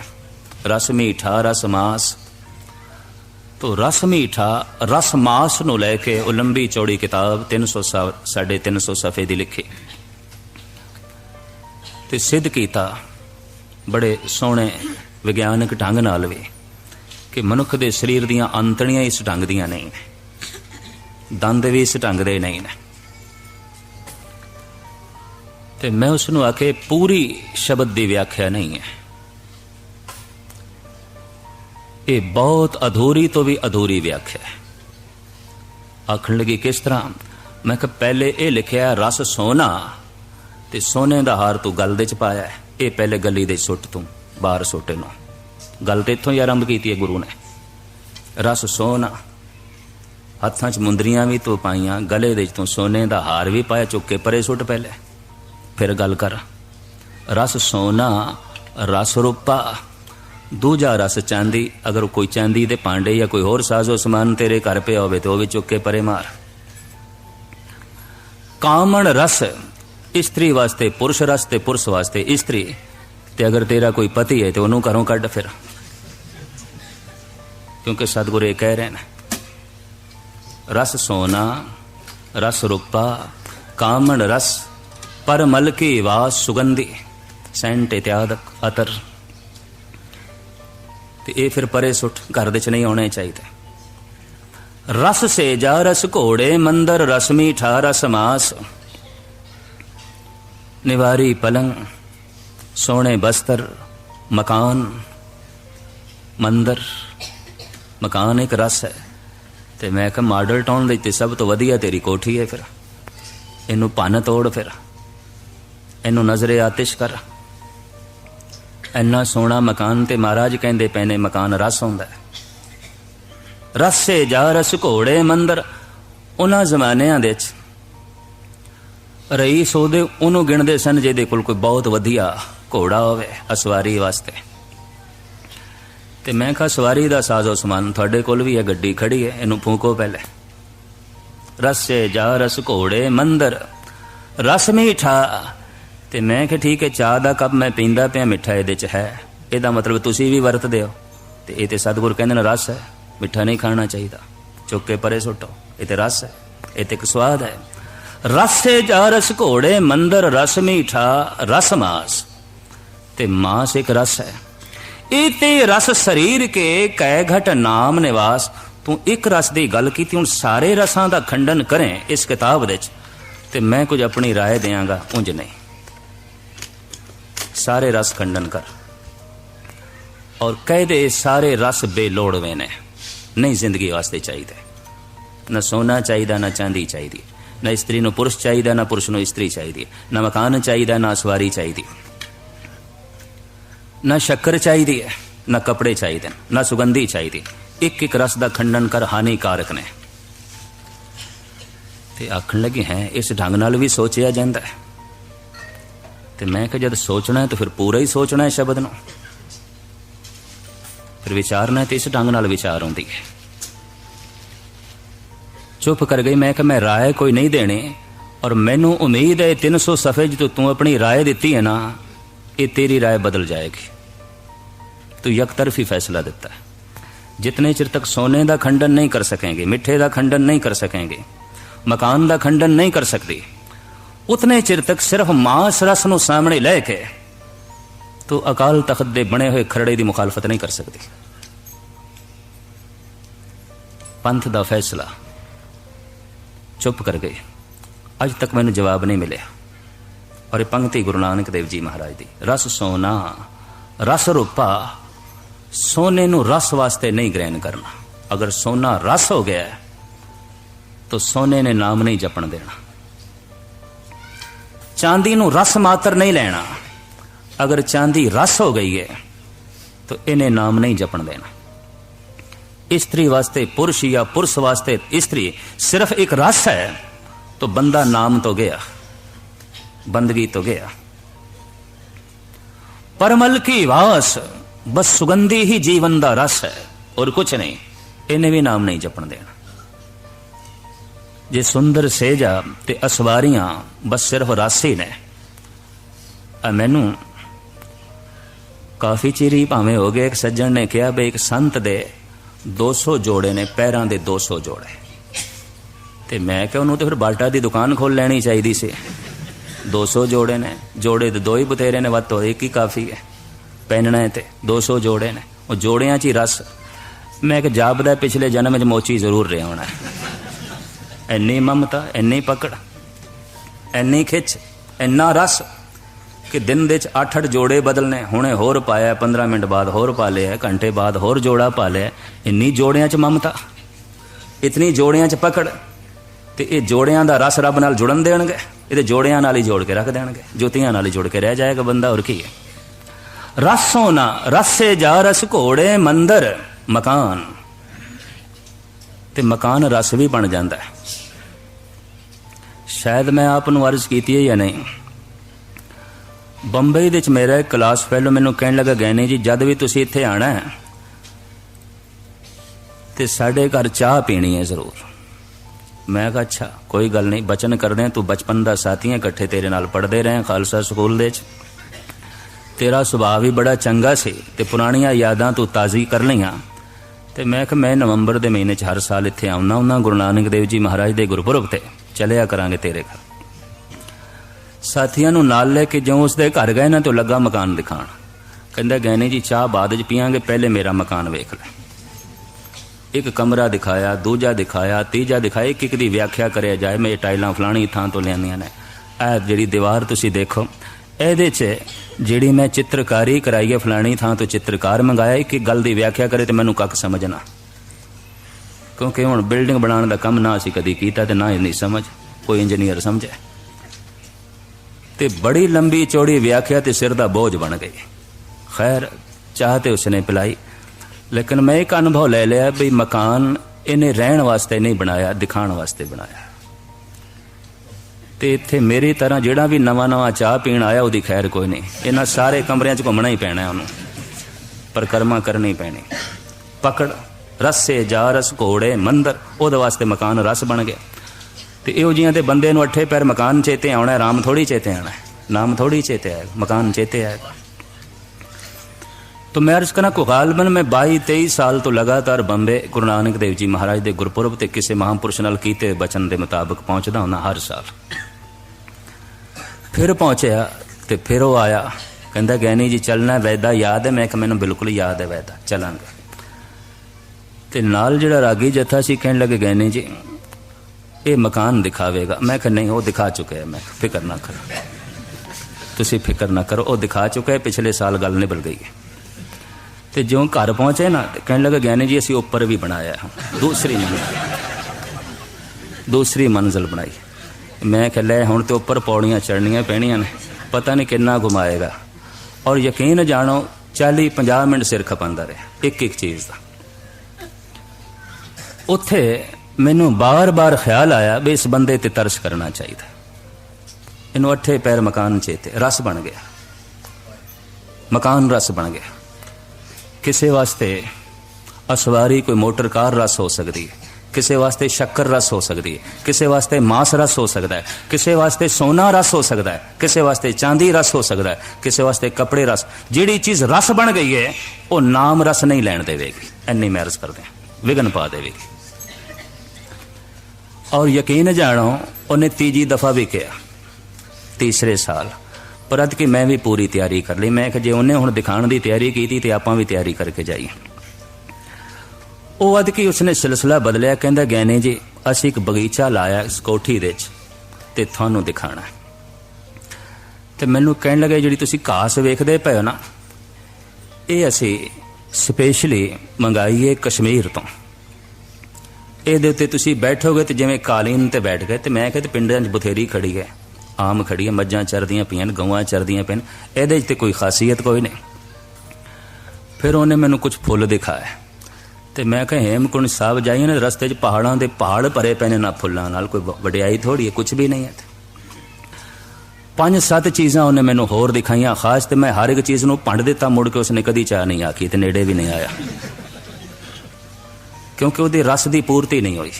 ਰਸ ਮੀਠਾ, ਰਸ ਮਾਸ। ਤੋ ਰਸ ਮੀਠਾ, ਰਸ ਮਾਸ ਨੂੰ ਲੈ ਕੇ ਉਲੰਬੀ ਚੌੜੀ ਕਿਤਾਬ 300 ਸਾ- ਸਾਢੇ 300 ਸਫੇ ਦੀ ਲਿਖੀ। ਤੇ ਸਿੱਧ ਕੀਤਾ, ਬੜੇ ਸੋਹਣੇ ਵਿਗਿਆਨਕ ਢੰਗ ਨਾਲ ਵੀ। ਕਿ ਮਨੁੱਖ ਦੇ ਸਰੀਰ ਦੀਆਂ ਅੰਤੜੀਆਂ ਇਸ ਢੰਗ ਦੀਆਂ ਨਹੀਂ ਨੇ। ਦੰਦ ਵੀ ਇਸ ਢੰਗ ਦੇ ਨਹੀਂ ਨੇ। ਤੇ ਮੈਂ ਉਸ ਨੂੰ ਆਖੇ, ਪੂਰੀ ਸ਼ਬਦ ਦੀ ਵਿਆਖਿਆ ਨਹੀਂ ਹੈ। ਇਹ ਬਹੁਤ ਅਧੂਰੀ ਤੋਂ ਵੀ ਅਧੂਰੀ ਵਿਆਖਿਆ ਹੈ। ਆਖਣ ਲੱਗੀ, ਕਿਸ ਤਰ੍ਹਾਂ? ਮੈਂ ਕਿ ਪਹਿਲੇ ਇਹ ਲਿਖਿਆ, ਰਸ ਸੋਨਾ ਤੇ ਸੋਨੇ ਦਾ ਹਾਰ ਤੂੰ ਗਲ ਦੇ ਚ ਪਾਇਆ ਇਹ ਪਹਿਲੇ ਗਲੀ ਦੇ ਸੁੱਟ ਤੂੰ, ਬਾਹਰ ਸੁੱਟੇ ਨੂੰ। ਗੱਲ ਤੇ ਇੱਥੋਂ ਹੀ ਆਰੰਭ ਕੀਤੀ ਹੈ ਗੁਰੂ ਨੇ। ਰਸ ਸੋਨਾ। ਹੱਥਾਂ 'ਚ ਮੁੰਦਰੀਆਂ ਵੀ ਤੂੰ ਪਾਈਆਂ, ਗਲੇ ਦੇ 'ਚ ਤੂੰ ਸੋਨੇ ਦਾ ਹਾਰ ਵੀ ਪਾਇਆ, ਚੁੱਕ ਕੇ ਪਰੇ ਸੁੱਟ ਪਹਿਲੇ। ਫਿਰ ਗੱਲ ਕਰ। ਰਸ ਸੋਨਾ, ਰਸ ਰੂਪਾ, ਦੂਜਾ ਰਸ ਚਾਂਦੀ। ਅਗਰ ਕੋਈ ਚਾਂਦੀ ਦੇ ਪਾਂਡੇ ਜਾਂ ਕੋਈ ਹੋਰ ਸਾਜ਼ੋ ਸਮਾਨ ਤੇਰੇ ਘਰ ਪਿਆ ਹੋਵੇ ਤੇ ਉਹ ਵੀ ਚੁੱਕ ਕੇ ਪਰੇ ਮਾਰ। ਕਾਮਣ ਰਸ, ਇਸਤਰੀ ਵਾਸਤੇ ਪੁਰਸ਼ ਰਸ ਤੇ ਪੁਰਸ਼ ਵਾਸਤੇ ਇਸਤਰੀ। ਤੇ ਅਗਰ ਤੇਰਾ ਕੋਈ ਪਤੀ ਹੈ ਤੇ ਉਹਨੂੰ ਘਰੋਂ ਕੱਢ ਫਿਰ। ਕਿਉਂਕਿ ਸਤਿਗੁਰ ਇਹ ਕਹਿ ਰਹੇ ਨੇ, ਰਸ ਸੋਨਾ, ਰਸ ਰੂਪਾ, ਕਾਮਣ ਰਸ ਪਰਮਲ ਕੀ ਵਾਸ ਸੁਗੰਧੀ, ਸੈਂਟ ਇਤਿਆਦਕ ਅਤਰ। ਤੇ ਇਹ ਫਿਰ ਪਰੇ ਸੁੱਟ ਘਰ ਦੇ ਚ ਨਹੀਂ ਆਉਣੇ ਚਾਹੀਦੇ। ਰਸ ਸੇ ਜਾ ਰਸ ਘੋੜੇ, ਮੰਦਰ ਰਸ ਮੀਠਾ, ਰਸ ਮਾਸ। ਨਿਵਾਰੀ ਪਲੰਗ, ਸੋਹਣੇ ਬਸਤਰ, ਮਕਾਨ, ਮੰਦਰ। ਮਕਾਨ ਇੱਕ ਰਸ ਹੈ। ਤੇ ਮੈਂ ਕਿਹਾ, ਮਾਡਲ ਟਾਊਨ ਦੇ ਤੇ ਸਭ ਤੋਂ ਵਧੀਆ ਤੇਰੀ ਕੋਠੀ ਹੈ ਫਿਰ। ਇਹਨੂੰ ਭੰਨ ਤੋੜ ਫਿਰ। ਇਹਨੂੰ ਨਜ਼ਰੇ ਆਤਿਸ਼ ਕਰ। ਇੰਨਾ ਸੋਹਣਾ ਮਕਾਨ ਤੇ ਮਹਾਰਾਜ ਕਹਿੰਦੇ ਪਏ ਮਕਾਨ ਰਸ ਹੁੰਦਾ ਹੈ। ਰਸੇ ਜਾ ਰਸ ਘੋੜੇ ਮੰਦਰ, ਉਹਨਾਂ ਜ਼ਮਾਨਿਆਂ ਦੇ ਵਿੱਚ। ਰਈਸ ਉਹਦੇ, ਉਹਨੂੰ ਗਿਣਦੇ ਸਨ ਜਿਹਦੇ ਕੋਲ ਕੋਈ ਬਹੁਤ ਵਧੀਆ ਘੋੜਾ ਹੋਵੇ, ਅਸਵਾਰੀ ਵਾਸਤੇ। ਤੇ ਮੈਂ ਕਿਹਾ, ਸਵਾਰੀ ਦਾ ਸਾਜ਼ੋ ਸਮਾਨ ਤੁਹਾਡੇ ਕੋਲ ਵੀ ਹੈ, ਗੱਡੀ ਖੜੀ ਹੈ, ਇਹਨੂੰ ਫੂਕੋ ਪਹਿਲੇ। ਰਸੇ ਜਾ ਰਸ ਘੋੜੇ ਮੰਦਰ, ਰਸ ਮੀਠਾ। ਤੇ ਮੈਂ ਕਿਹਾ, ਠੀਕ ਹੈ, ਚਾਹ ਦਾ ਕੱਪ ਮੈਂ ਪੀਂਦਾ ਪਿਆ, ਮਿੱਠਾ ਇਹਦੇ ਚ ਹੈ। ਇਹਦਾ ਮਤਲਬ ਤੁਸੀਂ ਵੀ ਵਰਤਦੇ ਹੋ। ਤੇ ਇਹ ਤੇ ਸਤਿਗੁਰ ਕਹਿੰਦੇ ਨੇ, ਰਸ ਹੈ, ਮਿੱਠਾ ਨਹੀਂ ਖਾਣਾ ਚਾਹੀਦਾ। ਚੁੱਕ ਕੇ ਪਰੇ ਸੁੱਟੋ, ਇਹ ਤੇ ਰਸ ਹੈ, ਇਹ ਤੇ ਇੱਕ ਸਵਾਦ ਹੈ। ਰਸੇ ਜਾ ਰਸ ਘੋੜੇ ਮੰਦਰ, ਰਸ ਮੀਠਾ, ਰਸ ਮਾਸ। ਤੇ ਮਾਸ ਇੱਕ ਰਸ ਹੈ। ਇਹ ਤੇ ਰਸ ਸਰੀਰ ਕੇ ਕਹਿ ਘਟ ਨਾਮ ਨਿਵਾਸ ਤੂੰ ਇੱਕ ਰਸ ਦੀ ਗੱਲ ਕੀਤੀ ਹੁਣ ਸਾਰੇ ਰਸਾਂ ਦਾ ਖੰਡਨ ਕਰੇ ਇਸ ਕਿਤਾਬ ਵਿੱਚ ਤੇ ਮੈਂ ਕੁਝ ਆਪਣੀ رائے ਦਿਆਂਗਾ ਉਂਝ ਨਹੀਂ ਸਾਰੇ ਰਸ ਖੰਡਨ ਕਰ ਔਰ ਕਹਿ ਦੇ ਸਾਰੇ ਰਸ ਬੇਲੋੜਵੇਂ ਨੇ ਨਹੀਂ ਜ਼ਿੰਦਗੀ ਵਾਸਤੇ ਚਾਹੀਦੇ ਨਾ ਸੋਨਾ ਚਾਹੀਦਾ ਨਾ ਚਾਂਦੀ ਚਾਹੀਦੀ ਨਾ ਇਸਤਰੀ ਨੂੰ ਪੁਰਸ਼ ਚਾਹੀਦਾ ਨਾ ਪੁਰਸ਼ ਨੂੰ ਇਸਤਰੀ ਚਾਹੀਦੀ ਨਾ ਮਕਾਨ ਚਾਹੀਦਾ ਨਾ ਸਵਾਰੀ ਚਾਹੀਦੀ ਨਾ ਸ਼ੱਕਰ ਚਾਹੀਦੀ ਹੈ ਨਾ ਕਪੜੇ ਚਾਹੀਦੇ ਨੇ, ਨਾ ਸੁਗੰਧੀ ਚਾਹੀਦੀ ਇੱਕ ਇੱਕ ਰਸ ਦਾ ਖੰਡਨ ਕਰ ਹਾਨੀਕਾਰਕ ਨੇ। ਤੇ ਆਖਣ ਲੱਗੇ ਹੈ ਇਸ ਢੰਗ ਨਾਲ ਵੀ ਸੋਚਿਆ ਜਾਂਦਾ ਹੈ। ਤੇ ਮੈਂ ਕਿ ਜਦ ਸੋਚਣਾ ਹੈ ਤਾਂ ਫਿਰ ਪੂਰਾ ਹੀ ਸੋਚਣਾ ਹੈ ਸ਼ਬਦ ਨੂੰ। ਫਿਰ ਵਿਚਾਰਨਾ ਤੇ ਇਸ ਢੰਗ ਨਾਲ ਵਿਚਾਰ ਆਉਂਦੀ ਹੈ। ਚੁੱਪ ਕਰ ਗਈ ਮੈਂ ਕਿ ਮੈਂ ਰਾਏ ਕੋਈ ਨਹੀਂ ਦੇਣੀ ਔਰ ਮੈਨੂੰ ਉਮੀਦ ਹੈ 300 ਸਫੇ ਜੋ ਤੂੰ ਆਪਣੀ ਰਾਏ ਦਿੱਤੀ ਹੈ ਨਾ ਇਹ ਤੇਰੀ ਰਾਏ ਬਦਲ ਜਾਏਗੀ ਤੂੰ ਇੱਕ ਤਰਫੀ ਫੈਸਲਾ ਦਿੱਤਾ ਹੈ जितने चिर तक सोने का खंडन नहीं कर सकेंगे मिठे का खंडन नहीं कर सकेंगे मकान का खंडन नहीं कर सकते उतने चिर तक सिर्फ मांस रस ਨੂੰ ਸਾਹਮਣੇ ਲੈ ਕੇ ਤੋ ਅਕਾਲ ਤਖਤ ਦੇ ਬਣੇ ਹੋਏ ਖਰੜੇ ਦੀ ਮੁਖਾਲਫਤ ਨਹੀਂ ਕਰ ਸਕਦੀ ਪੰਥ ਦਾ ਫੈਸਲਾ ਚੁੱਪ ਕਰ ਗਏ ਅੱਜ ਤੱਕ ਮੈਨੂੰ ਜਵਾਬ ਨਹੀਂ ਮਿਲਿਆ ਔਰ ਇਹ ਪੰਕਤੀ ਗੁਰੂ ਨਾਨਕ ਦੇਵ ਜੀ ਮਹਾਰਾਜ ਦੀ। ਰਸ ਸੋਨਾ, ਰਸ ਰੂਪਾ, ਸੋਨੇ ਨੂੰ ਰਸ ਵਾਸਤੇ ਨਹੀਂ ਗ੍ਰਹਿਣ ਕਰਨਾ। ਅਗਰ ਸੋਨਾ ਰਸ ਹੋ ਗਿਆ, ਤਾਂ ਸੋਨੇ ਨੇ ਨਾਮ ਨਹੀਂ ਜਪਣ ਦੇਣਾ। ਚਾਂਦੀ ਨੂੰ ਰਸ ਮਾਤਰ ਨਹੀਂ ਲੈਣਾ। ਅਗਰ ਚਾਂਦੀ ਰਸ ਹੋ ਗਈ ਹੈ, ਤਾਂ ਇਹਨੇ ਨਾਮ ਨਹੀਂ ਜਪਣ ਦੇਣਾ। ਇਸਤਰੀ ਵਾਸਤੇ ਪੁਰਸ਼ ਜਾਂ ਪੁਰਸ਼ ਵਾਸਤੇ ਇਸਤਰੀ ਸਿਰਫ ਇੱਕ ਰਸ ਹੈ, ਤਾਂ ਬੰਦਾ ਨਾਮ ਤੋਂ ਗਿਆ। बंदगी तो गया परमल की वास बस सुगंधी ही जीवन का रस है और कुछ नहीं इन्हें भी नाम नहीं जपन देना ਜੇ ਸੁੰਦਰ ਸੇਜਾ ਤੇ ਅਸਵਾਰੀਆਂ ਬਸ ਸਿਰਫ ਰਾਸੀ ਨੇ ਆ ਮੈਨੂੰ ਕਾਫੀ ਚਿਰੀ ਭਾਵੇਂ ਹੋ ਗਏ ਇੱਕ ਸੱਜਣ ਨੇ ਕਿਹਾ ਬਈ ਇੱਕ ਸੰਤ ਦੇ 200 ਜੋੜੇ ਨੇ ਪੈਰਾਂ ਦੇ 200 ਜੋੜੇ ਤੇ ਮੈਂ ਕਿਹਾ ਉਹਨੂੰ ਤੇ ਫਿਰ ਬਾਲਟਾ ਦੀ ਦੁਕਾਨ ਖੋਲ ਲੈਣੀ ਚਾਹੀਦੀ ਸੀ 200 ਜੋੜੇ ਨੇ। ਜੋੜੇ ਤੇ ਦੋ ਹੀ ਬਤੇਰੇ ਨੇ, ਵੱਧ ਤੋਂ ਇੱਕ ਹੀ ਕਾਫੀ ਹੈ। ਪਹਿਨਣਾ ਹੈ ਤੇ 200 ਜੋੜੇ ਨੇ। ਉਹ ਜੋੜਿਆਂ 'ਚ ਹੀ ਰਸ। ਮੈਂ ਕਿ ਜਾਪਦਾ ਪਿਛਲੇ ਜਨਮ 'ਚ ਮੋਚੀ ਜ਼ਰੂਰ ਰਿਹਾ ਹੋਣਾ ਐਨੀ ਮਮਤਾ ਐਨੀ ਪਕੜ ਐਨੀ ਖਿੱਚ ਐਨਾ ਰਸ ਕਿ ਦਿਨ ਦੇ ਚ 8-8 ਜੋੜੇ ਬਦਲਨੇ। ਹੁਣੇ ਹੋਰ ਪਾਇਆ 15 ਮਿੰਟ ਬਾਅਦ ਹੋਰ ਪਾ ਲਿਆ, ਘੰਟੇ ਬਾਅਦ ਹੋਰ ਜੋੜਾ ਪਾ ਲਿਆ। ਇੰਨੀ ਜੋੜਿਆਂ 'ਚ ਮਮਤਾ, ਇਤਨੀ ਜੋੜਿਆਂ 'ਚ ਪਕੜ ਤੇ ਇਹ ਜੋੜਿਆਂ ਦਾ ਰਸ ਰੱਬ ਨਾਲ ਜੁੜਨ ਦੇਣਗੇ। ਇਹਦੇ ਜੋੜਿਆਂ ਨਾਲ ਹੀ ਜੋੜ ਕੇ ਰੱਖ ਦੇਣਗੇ, ਜੋਤੀਆਂ ਨਾਲ ਹੀ ਜੋੜ ਕੇ ਰਹਿ ਜਾਏਗਾ ਬੰਦਾ, ਹੋਰ ਕੀ ਹੈ। ਰਸੋਂ ਨਾ ਰਸੇ ਜਾ ਰਸ ਘੋੜੇ ਮੰਦਰ, ਮਕਾਨ। ਤੇ ਮਕਾਨ ਰਸ ਵੀ ਬਣ ਜਾਂਦਾ ਹੈ। ਸ਼ਾਇਦ ਮੈਂ ਆਪ ਨੂੰ ਅਰਜ਼ ਕੀਤੀ ਹੈ ਜਾਂ ਨਹੀਂ। ਬੰਬਈ ਦੇ ਵਿੱਚ ਮੇਰਾ ਇੱਕ ਕਲਾਸ ਫੈਲੋ ਮੈਨੂੰ ਕਹਿਣ ਲੱਗਾ ਗੈਨੇ ਜੀ, ਜਦ ਵੀ ਤੁਸੀਂ ਇੱਥੇ ਆਣਾ ਹੈ, ਤੇ ਸਾਡੇ ਘਰ ਚਾਹ ਪੀਣੀ ਹੈ ਜ਼ਰੂਰ। ਮੈਂ ਕਿਹਾ, ਅੱਛਾ, ਕੋਈ ਗੱਲ ਨਹੀਂ, ਬਚਨ ਕਰਦੇ ਤੂੰ ਬਚਪਨ ਦਾ ਸਾਥੀ ਹੈ ਇਕੱਠੇ ਤੇਰੇ ਨਾਲ ਪੜਦੇ ਰਹੇ ਖਾਲਸਾ ਸਕੂਲ ਦੇ ਵਿੱਚ। ਤੇਰਾ ਸੁਭਾਅ ਵੀ ਬੜਾ ਚੰਗਾ ਸੀ ਤੇ ਪੁਰਾਣੀਆਂ ਯਾਦਾਂ ਤੂੰ ਤਾਜ਼ੀ ਕਰ ਲਈਆਂ। ਤੇ ਮੈਂ ਕਿ ਮੈਂ ਨਵੰਬਰ ਦੇ ਮਹੀਨੇ 'ਚ ਹਰ ਸਾਲ ਇੱਥੇ ਆਉਣਾ ਹੁੰਦਾ, ਗੁਰੂ ਨਾਨਕ ਦੇਵ ਜੀ ਮਹਾਰਾਜ ਦੇ ਗੁਰਪੁਰਬ ਤੇ ਚਲਿਆ ਕਰਾਂਗੇ ਤੇਰੇ ਘਰ। ਸਾਥੀਆਂ ਨੂੰ ਨਾਲ ਲੈ ਕੇ ਜਿਉਂ ਉਸਦੇ ਘਰ ਗਏ ਨਾ, ਤੇ ਲੱਗਾ ਮਕਾਨ ਦਿਖਾਣ ਕਹਿੰਦਾ ਗੈਨੇ ਜੀ, ਚਾਹ ਬਾਅਦ 'ਚ ਪੀਾਂਗੇ ਪਹਿਲੇ ਮੇਰਾ ਮਕਾਨ ਵੇਖ ਲੈ। ਇੱਕ ਕਮਰਾ ਦਿਖਾਇਆ, ਦੂਜਾ ਦਿਖਾਇਆ, ਤੀਜਾ ਦਿਖਾਇਆ, ਇੱਕ ਇੱਕ ਦੀ ਵਿਆਖਿਆ ਕਰਿਆ ਜਾਏ, ਮੈਂ ਇਹ ਟਾਈਲਾਂ ਫਲਾਣੀ ਥਾਂ ਤੋਂ ਲਿਆਂਦੀਆਂ ਨੇ। ਇਹ ਜਿਹੜੀ ਦੀਵਾਰ ਤੁਸੀਂ ਦੇਖੋ, ਇਹਦੇ 'ਚ ਜਿਹੜੀ ਮੈਂ ਚਿੱਤਰਕਾਰੀ ਕਰਾਈ ਹੈ, ਫਲਾਣੀ ਥਾਂ ਤੋਂ ਚਿੱਤਰਕਾਰ ਮੰਗਾਇਆ, ਇੱਕ ਇੱਕ ਗੱਲ ਦੀ ਵਿਆਖਿਆ ਕਰੇ ਤੇ ਮੈਨੂੰ ਕੱਖ ਸਮਝਣਾ ਕਿਉਂਕਿ ਹੁਣ ਬਿਲਡਿੰਗ ਬਣਾਉਣ ਦਾ ਕੰਮ ਨਾ ਅਸੀਂ ਕਦੀ ਕੀਤਾ ਤੇ ਨਾ ਇੰਨੀ ਸਮਝ, ਕੋਈ ਇੰਜੀਨੀਅਰ ਸਮਝੇ। ਤੇ ਬੜੀ ਲੰਬੀ ਚੌੜੀ ਵਿਆਖਿਆ ਤੇ ਸਿਰ ਦਾ ਬੋਝ ਬਣ ਗਈ। ਖੈਰ, ਚਾਹ ਤੇ ਉਸਨੇ ਪਿਲਾਈ। ਲੇਕਿਨ ਮੈਂ ਇੱਕ ਅਨੁਭਵ ਲੈ ਲਿਆ ਵੀ ਮਕਾਨ ਇਹਨੇ ਰਹਿਣ ਵਾਸਤੇ ਨਹੀਂ ਬਣਾਇਆ ਦਿਖਾਣ ਵਾਸਤੇ ਬਣਾਇਆ। ਤੇ ਇੱਥੇ ਮੇਰੀ ਤਰ੍ਹਾਂ ਜਿਹੜਾ ਵੀ ਨਵਾਂ ਨਵਾਂ ਚਾਹ ਪੀਣ ਆਇਆ, ਉਹਦੀ ਖੈਰ ਕੋਈ ਨਹੀਂ। ਇਹਨਾਂ ਸਾਰੇ ਕਮਰਿਆਂ 'ਚ ਘੁੰਮਣਾ ਹੀ ਪੈਣਾ ਉਹਨੂੰ। ਪਰਕਰਮਾ ਕਰਨੀ ਪੈਣੀ। ਪਕੜ, ਰਸੇ ਜਾ ਰਸ ਘੋੜੇ, ਮੰਦਰ, ਉਹਦੇ ਵਾਸਤੇ ਮਕਾਨ ਰਸ ਬਣ ਗਿਆ। ਤੇ ਇਹੋ ਜੀਆਂ ਤੇ ਬੰਦੇ ਨੂੰ ਅੱਠੇ ਪੈਰ ਮਕਾਨ ਚੇਤੇ ਆਉਣਾ ਰਾਮ ਥੋੜੀ ਚੇਤੇ ਆਣਾ ਨਾਮ ਥੋੜੀ ਚੇਤੇ ਆਇਆ, ਮਕਾਨ ਚੇਤੇ ਆਇਆ। तो मैं अर्ज करा को गालबन मैं 22 23 ਸਾਲ ਤੋਂ ਲਗਾਤਾਰ ਬੰਬੇ ਗੁਰੂ ਨਾਨਕ ਦੇਵ ਜੀ ਮਹਾਰਾਜ ਦੇ ਗੁਰਪੁਰਬ ਤੇ ਕਿਸੇ ਮਹਾਂਪੁਰਸ਼ ਨਾਲ ਕੀਤੇ ਬਚਨ ਦੇ ਮੁਤਾਬਕ ਪਹੁੰਚਦਾ ਹੁੰਦਾ ਹਰ ਸਾਲ ਫਿਰ ਪਹੁੰਚਿਆ ਤੇ ਫਿਰ ਉਹ ਆਇਆ ਕਹਿੰਦਾ ਗੈਨੀ ਜੀ ਚੱਲਣਾ ਵੈਦਾ ਯਾਦ ਹੈ ਮੈਂ ਕਿ ਮੈਨੂੰ ਬਿਲਕੁਲ ਯਾਦ ਹੈ ਵੈਦਾ ਚਲਾਂਗੇ ਤੇ ਨਾਲ ਜਿਹੜਾ ਰਾਗੀ ਜਥਾ ਸੀ ਕਹਿਣ ਲੱਗੇ ਗੈਨੀ ਜੀ ਇਹ ਮਕਾਨ ਦਿਖਾਵੇਗਾ ਮੈਂ ਕਿ ਨਹੀਂ ਉਹ ਦਿਖਾ ਚੁੱਕਾ ਹੈ ਮੈਂ ਫਿਕਰ ਨਾ ਕਰੋ ਤੁਸੀਂ ਫਿਕਰ ਨਾ ਕਰੋ ਉਹ ਦਿਖਾ ਚੁੱਕਾ ਹੈ ਪਿਛਲੇ ਸਾਲ ਗੱਲ ਨਿਬਲ ਗਈ ਹੈ ਤੇ ਜਿਉਂ ਘਰ ਪਹੁੰਚੇ ਨਾ, ਤੇ ਕਹਿਣ ਲੱਗਾ ਗਿਆਨੀ ਜੀ, ਅਸੀਂ ਉੱਪਰ ਵੀ ਬਣਾਇਆ ਦੂਸਰੀ ਮੰਜ਼ਿਲ। ਦੂਸਰੀ ਮੰਜ਼ਿਲ ਬਣਾਈ। ਮੈਂ ਕਿਹਾ, ਲੈ, ਹੁਣ ਤੇ ਉੱਪਰ ਪੌੜੀਆਂ ਚੜਨੀਆਂ ਪੈਣੀਆਂ ਨੇ, ਪਤਾ ਨਹੀਂ ਕਿੰਨਾ ਘੁਮਾਏਗਾ। ਔਰ ਯਕੀਨ ਜਾਣੋ 40 50 ਮਿੰਟ ਸਿਰ ਖਪਾਂਦਾ ਰਿਹਾ, ਇੱਕ ਇੱਕ ਚੀਜ਼ ਦਾ। ਉੱਥੇ ਮੈਨੂੰ ਬਾਰ-ਬਾਰ ਖਿਆਲ ਆਇਆ ਵੀ ਇਸ ਬੰਦੇ ਤੇ ਤਰਸ ਕਰਨਾ ਚਾਹੀਦਾ। ਇਹਨੂੰ ਅੱਠੇ ਪੈਰ ਮਕਾਨ ਚੇਤੇ, ਰਸ ਬਣ ਗਿਆ। ਮਕਾਨ ਰਸ ਬਣ ਗਿਆ। ਕਿਸੇ ਵਾਸਤੇ ਅਸਵਾਰੀ ਕੋਈ ਮੋਟਰ ਕਾਰ ਰਸ ਹੋ ਸਕਦੀ ਹੈ, ਕਿਸੇ ਵਾਸਤੇ ਸ਼ੱਕਰ ਰਸ ਹੋ ਸਕਦੀ ਹੈ, ਕਿਸੇ ਵਾਸਤੇ ਮਾਸ ਰਸ ਹੋ ਸਕਦਾ ਹੈ, ਕਿਸੇ ਵਾਸਤੇ ਸੋਨਾ ਰਸ ਹੋ ਸਕਦਾ ਹੈ, ਕਿਸੇ ਵਾਸਤੇ ਚਾਂਦੀ ਰਸ ਹੋ ਸਕਦਾ ਹੈ, ਕਿਸੇ ਵਾਸਤੇ ਕੱਪੜੇ ਰਸ, ਜਿਹੜੀ ਚੀਜ਼ ਰਸ ਬਣ ਗਈ ਹੈ, ਉਹ ਨਾਮ ਰਸ ਨਹੀਂ ਲੈਣ ਦੇਵੇਗੀ ਐਨੀ ਮੈਂ ਕਰਦੇ ਹਾਂ ਵਿਗਨ ਪਾ ਦੇਵੇਗੀ। ਔਰ ਯਕੀਨ ਜਾਣੋ, ਉਹਨੇ ਤੀਜੀ ਦਫਾ ਵੀ ਕਿਹਾ, ਤੀਸਰੇ ਸਾਲ ਪਰ ਅੱਜ ਕਿ ਮੈਂ ਵੀ ਪੂਰੀ ਤਿਆਰੀ ਕਰ ਲਈ। ਮੈਂ ਕਿ ਜੇ ਉਹਨੇ ਹੁਣ ਦਿਖਾਣ ਦੀ ਤਿਆਰੀ ਕੀਤੀ ਤੇ ਆਪਾਂ ਵੀ ਤਿਆਰੀ ਕਰਕੇ ਜਾਈਏ। ਉਹ ਅੱਜ ਕਿ ਉਸਨੇ ਸਿਲਸਿਲਾ ਬਦਲਿਆ, ਕਹਿੰਦਾ ਗੈਨੇ ਜੀ, ਅਸੀਂ ਇੱਕ ਬਗੀਚਾ ਲਾਇਆ ਇਸ ਕੋਠੀ ਦੇ ਵਿੱਚ ਤੇ ਤੁਹਾਨੂੰ ਦਿਖਾਣਾ ਹੈ। ਤੇ ਮੈਨੂੰ ਕਹਿਣ ਲੱਗੇ, ਜਿਹੜੀ ਤੁਸੀਂ ਘਾਸ ਵੇਖਦੇ ਪਏ ਹੋ ਨਾ, ਇਹ ਅਸੀਂ ਸਪੈਸ਼ਲੀ ਮੰਗਾਈਏ ਕਸ਼ਮੀਰ ਤੋਂ। ਇਹਦੇ ਉੱਤੇ ਤੁਸੀਂ ਬੈਠੋਗੇ ਤੇ ਜਿਵੇਂ ਕਾਲੀਨ ਤੇ ਬੈਠ ਗਏ ਤੇ ਮੈਂ ਕਿਹਾ ਤੇ ਪਿੰਡਾਂ 'ਚ ਬਥੇਰੀ ਖੜੀ ਹੈ। ਆਮ ਖੜੀ ਹੈ ਮੱਝਾਂ ਚਰਦੀਆਂ ਪਈਆਂ ਨੇ, ਗਊਆਂ ਚਰਦੀਆਂ ਪਈਆਂ ਇਹਦੇ 'ਚ ਤੇ ਕੋਈ ਖਾਸੀਅਤ ਕੋਈ ਨਹੀਂ। ਫਿਰ ਉਹਨੇ ਮੈਨੂੰ ਕੁਝ ਫੁੱਲ ਦਿਖਾਇਆ ਤੇ ਮੈਂ ਕਿਹਾ, ਹੇਮਕੁੰਡ ਸਾਹਿਬ ਜਾਈਏ ਨਾ, ਰਸਤੇ 'ਚ ਪਹਾੜਾਂ ਦੇ ਪਹਾੜ ਭਰੇ ਪਏ ਨੇ ਨਾ ਫੁੱਲਾਂ ਨਾਲ, ਕੋਈ ਵਡਿਆਈ ਥੋੜੀ ਹੈ ਕੁਝ ਵੀ ਨਹੀਂ ਹੈ। ਪੰਜ ਸੱਤ ਚੀਜ਼ਾਂ ਉਹਨੇ ਮੈਨੂੰ ਹੋਰ ਦਿਖਾਈਆਂ, ਖਾਸ ਤੇ ਮੈਂ ਹਰ ਇੱਕ ਚੀਜ਼ ਨੂੰ ਭੰਡ ਦਿੱਤਾ, ਮੁੜ ਕੇ ਉਸਨੇ ਕਦੀ ਚਾਹ ਨਹੀਂ ਆਖੀ ਤੇ ਨੇੜੇ ਵੀ ਨਹੀਂ ਆਇਆ। ਕਿਉਂਕਿ ਉਹਦੀ ਰਸ ਦੀ ਪੂਰਤੀ ਨਹੀਂ ਹੋਈ।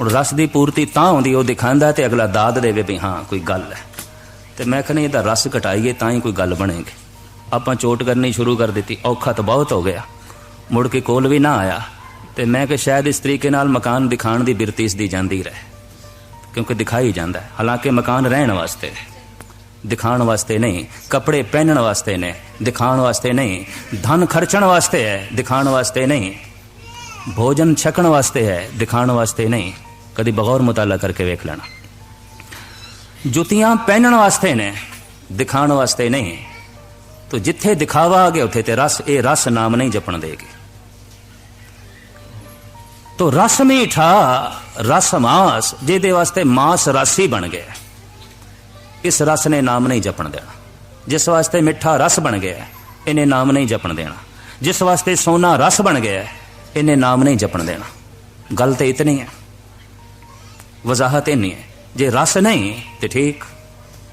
ਹੁਣ ਰਸ ਦੀ ਪੂਰਤੀ ਤਾਂ ਹੁੰਦੀ, ਉਹ ਦਿਖਾਉਂਦਾ ਤੇ ਅਗਲਾ ਦਾਦ ਦੇਵੇ ਵੀ ਹਾਂ, ਕੋਈ ਗੱਲ ਹੈ। ਤੇ ਮੈਂ ਕਹਿੰਦਾ ਇਹਦਾ ਰਸ ਘਟਾਈਏ ਤਾਂ ਹੀ ਕੋਈ ਗੱਲ ਬਣੇਗੀ। ਆਪਾਂ ਚੋਟ ਕਰਨੀ ਸ਼ੁਰੂ ਕਰ ਦਿੱਤੀ, ਔਖਾ ਤਾਂ ਬਹੁਤ ਹੋ ਗਿਆ। ਮੁੜ ਕੇ ਕੋਲ ਵੀ ਨਾ ਆਇਆ। ਤੇ ਮੈਂ ਕਿ ਸ਼ਾਇਦ ਇਸ ਤਰੀਕੇ ਨਾਲ ਮਕਾਨ ਦਿਖਾਣ ਦੀ ਬਿਰਤੀ ਇਸ ਦੀ ਜਾਂਦੀ ਰਹੇ। ਕਿਉਂਕਿ ਦਿਖਾਈ ਜਾਂਦਾ ਹੈ। ਹਾਲਾਂਕਿ ਮਕਾਨ ਰਹਿਣ ਵਾਸਤੇ ਹੈ ਦਿਖਾਣ ਵਾਸਤੇ ਨਹੀਂ, ਕੱਪੜੇ ਪਹਿਨਣ ਵਾਸਤੇ ਨੇ। ਦਿਖਾਣ ਵਾਸਤੇ ਨਹੀਂ, ਧਨ ਖਰਚਣ ਵਾਸਤੇ ਹੈ। ਦਿਖਾਣ ਵਾਸਤੇ ਨਹੀਂ। ਭੋਜਨ ਛਕਣ ਵਾਸਤੇ ਹੈ। ਦਿਖਾਣ ਵਾਸਤੇ ਨਹੀਂ। ਕਦੀ ਬਗੌਰ ਮੁਤਾਲਾ ਕਰਕੇ ਵੇਖ ਲੈਣਾ। ਜੁੱਤੀਆਂ ਪਹਿਨਣ ਵਾਸਤੇ ਨੇ ਦਿਖਾਣ ਵਾਸਤੇ ਨਹੀਂ। ਤੋ ਜਿੱਥੇ ਦਿਖਾਵਾ ਆ ਗਿਆ ਉੱਥੇ ਤੇ ਰਸ, ਇਹ ਰਸ ਨਾਮ ਨਹੀਂ ਜਪਣ ਦੇਗੀ। ਤੋ ਰਸ ਮੀਠਾ, ਰਸ ਮਾਸ, ਜਿਹਦੇ ਵਾਸਤੇ ਮਾਸ ਰਸ ਹੀ ਬਣ ਗਿਆ। ਇਸ ਰਸ ਨੇ ਨਾਮ ਨਹੀਂ ਜਪਣ ਦੇਣਾ। ਜਿਸ ਵਾਸਤੇ ਮਿੱਠਾ ਰਸ ਬਣ ਗਿਆ, ਇਹਨੇ ਨਾਮ ਨਹੀਂ ਜਪਣ ਦੇਣਾ। ਜਿਸ ਵਾਸਤੇ ਸੋਨਾ ਰਸ ਬਣ ਗਿਆ, ਇਹਨੇ ਨਾਮ ਨਹੀਂ ਜਪਣ ਦੇਣਾ। ਗੱਲ ਤੇ ਇਤਨੀ ਹੈ। ਵਜ਼ਾਹਤ ਇੰਨੀ ਹੈ। ਜੇ ਰਸ ਨਹੀਂ, ਤੇ ਠੀਕ।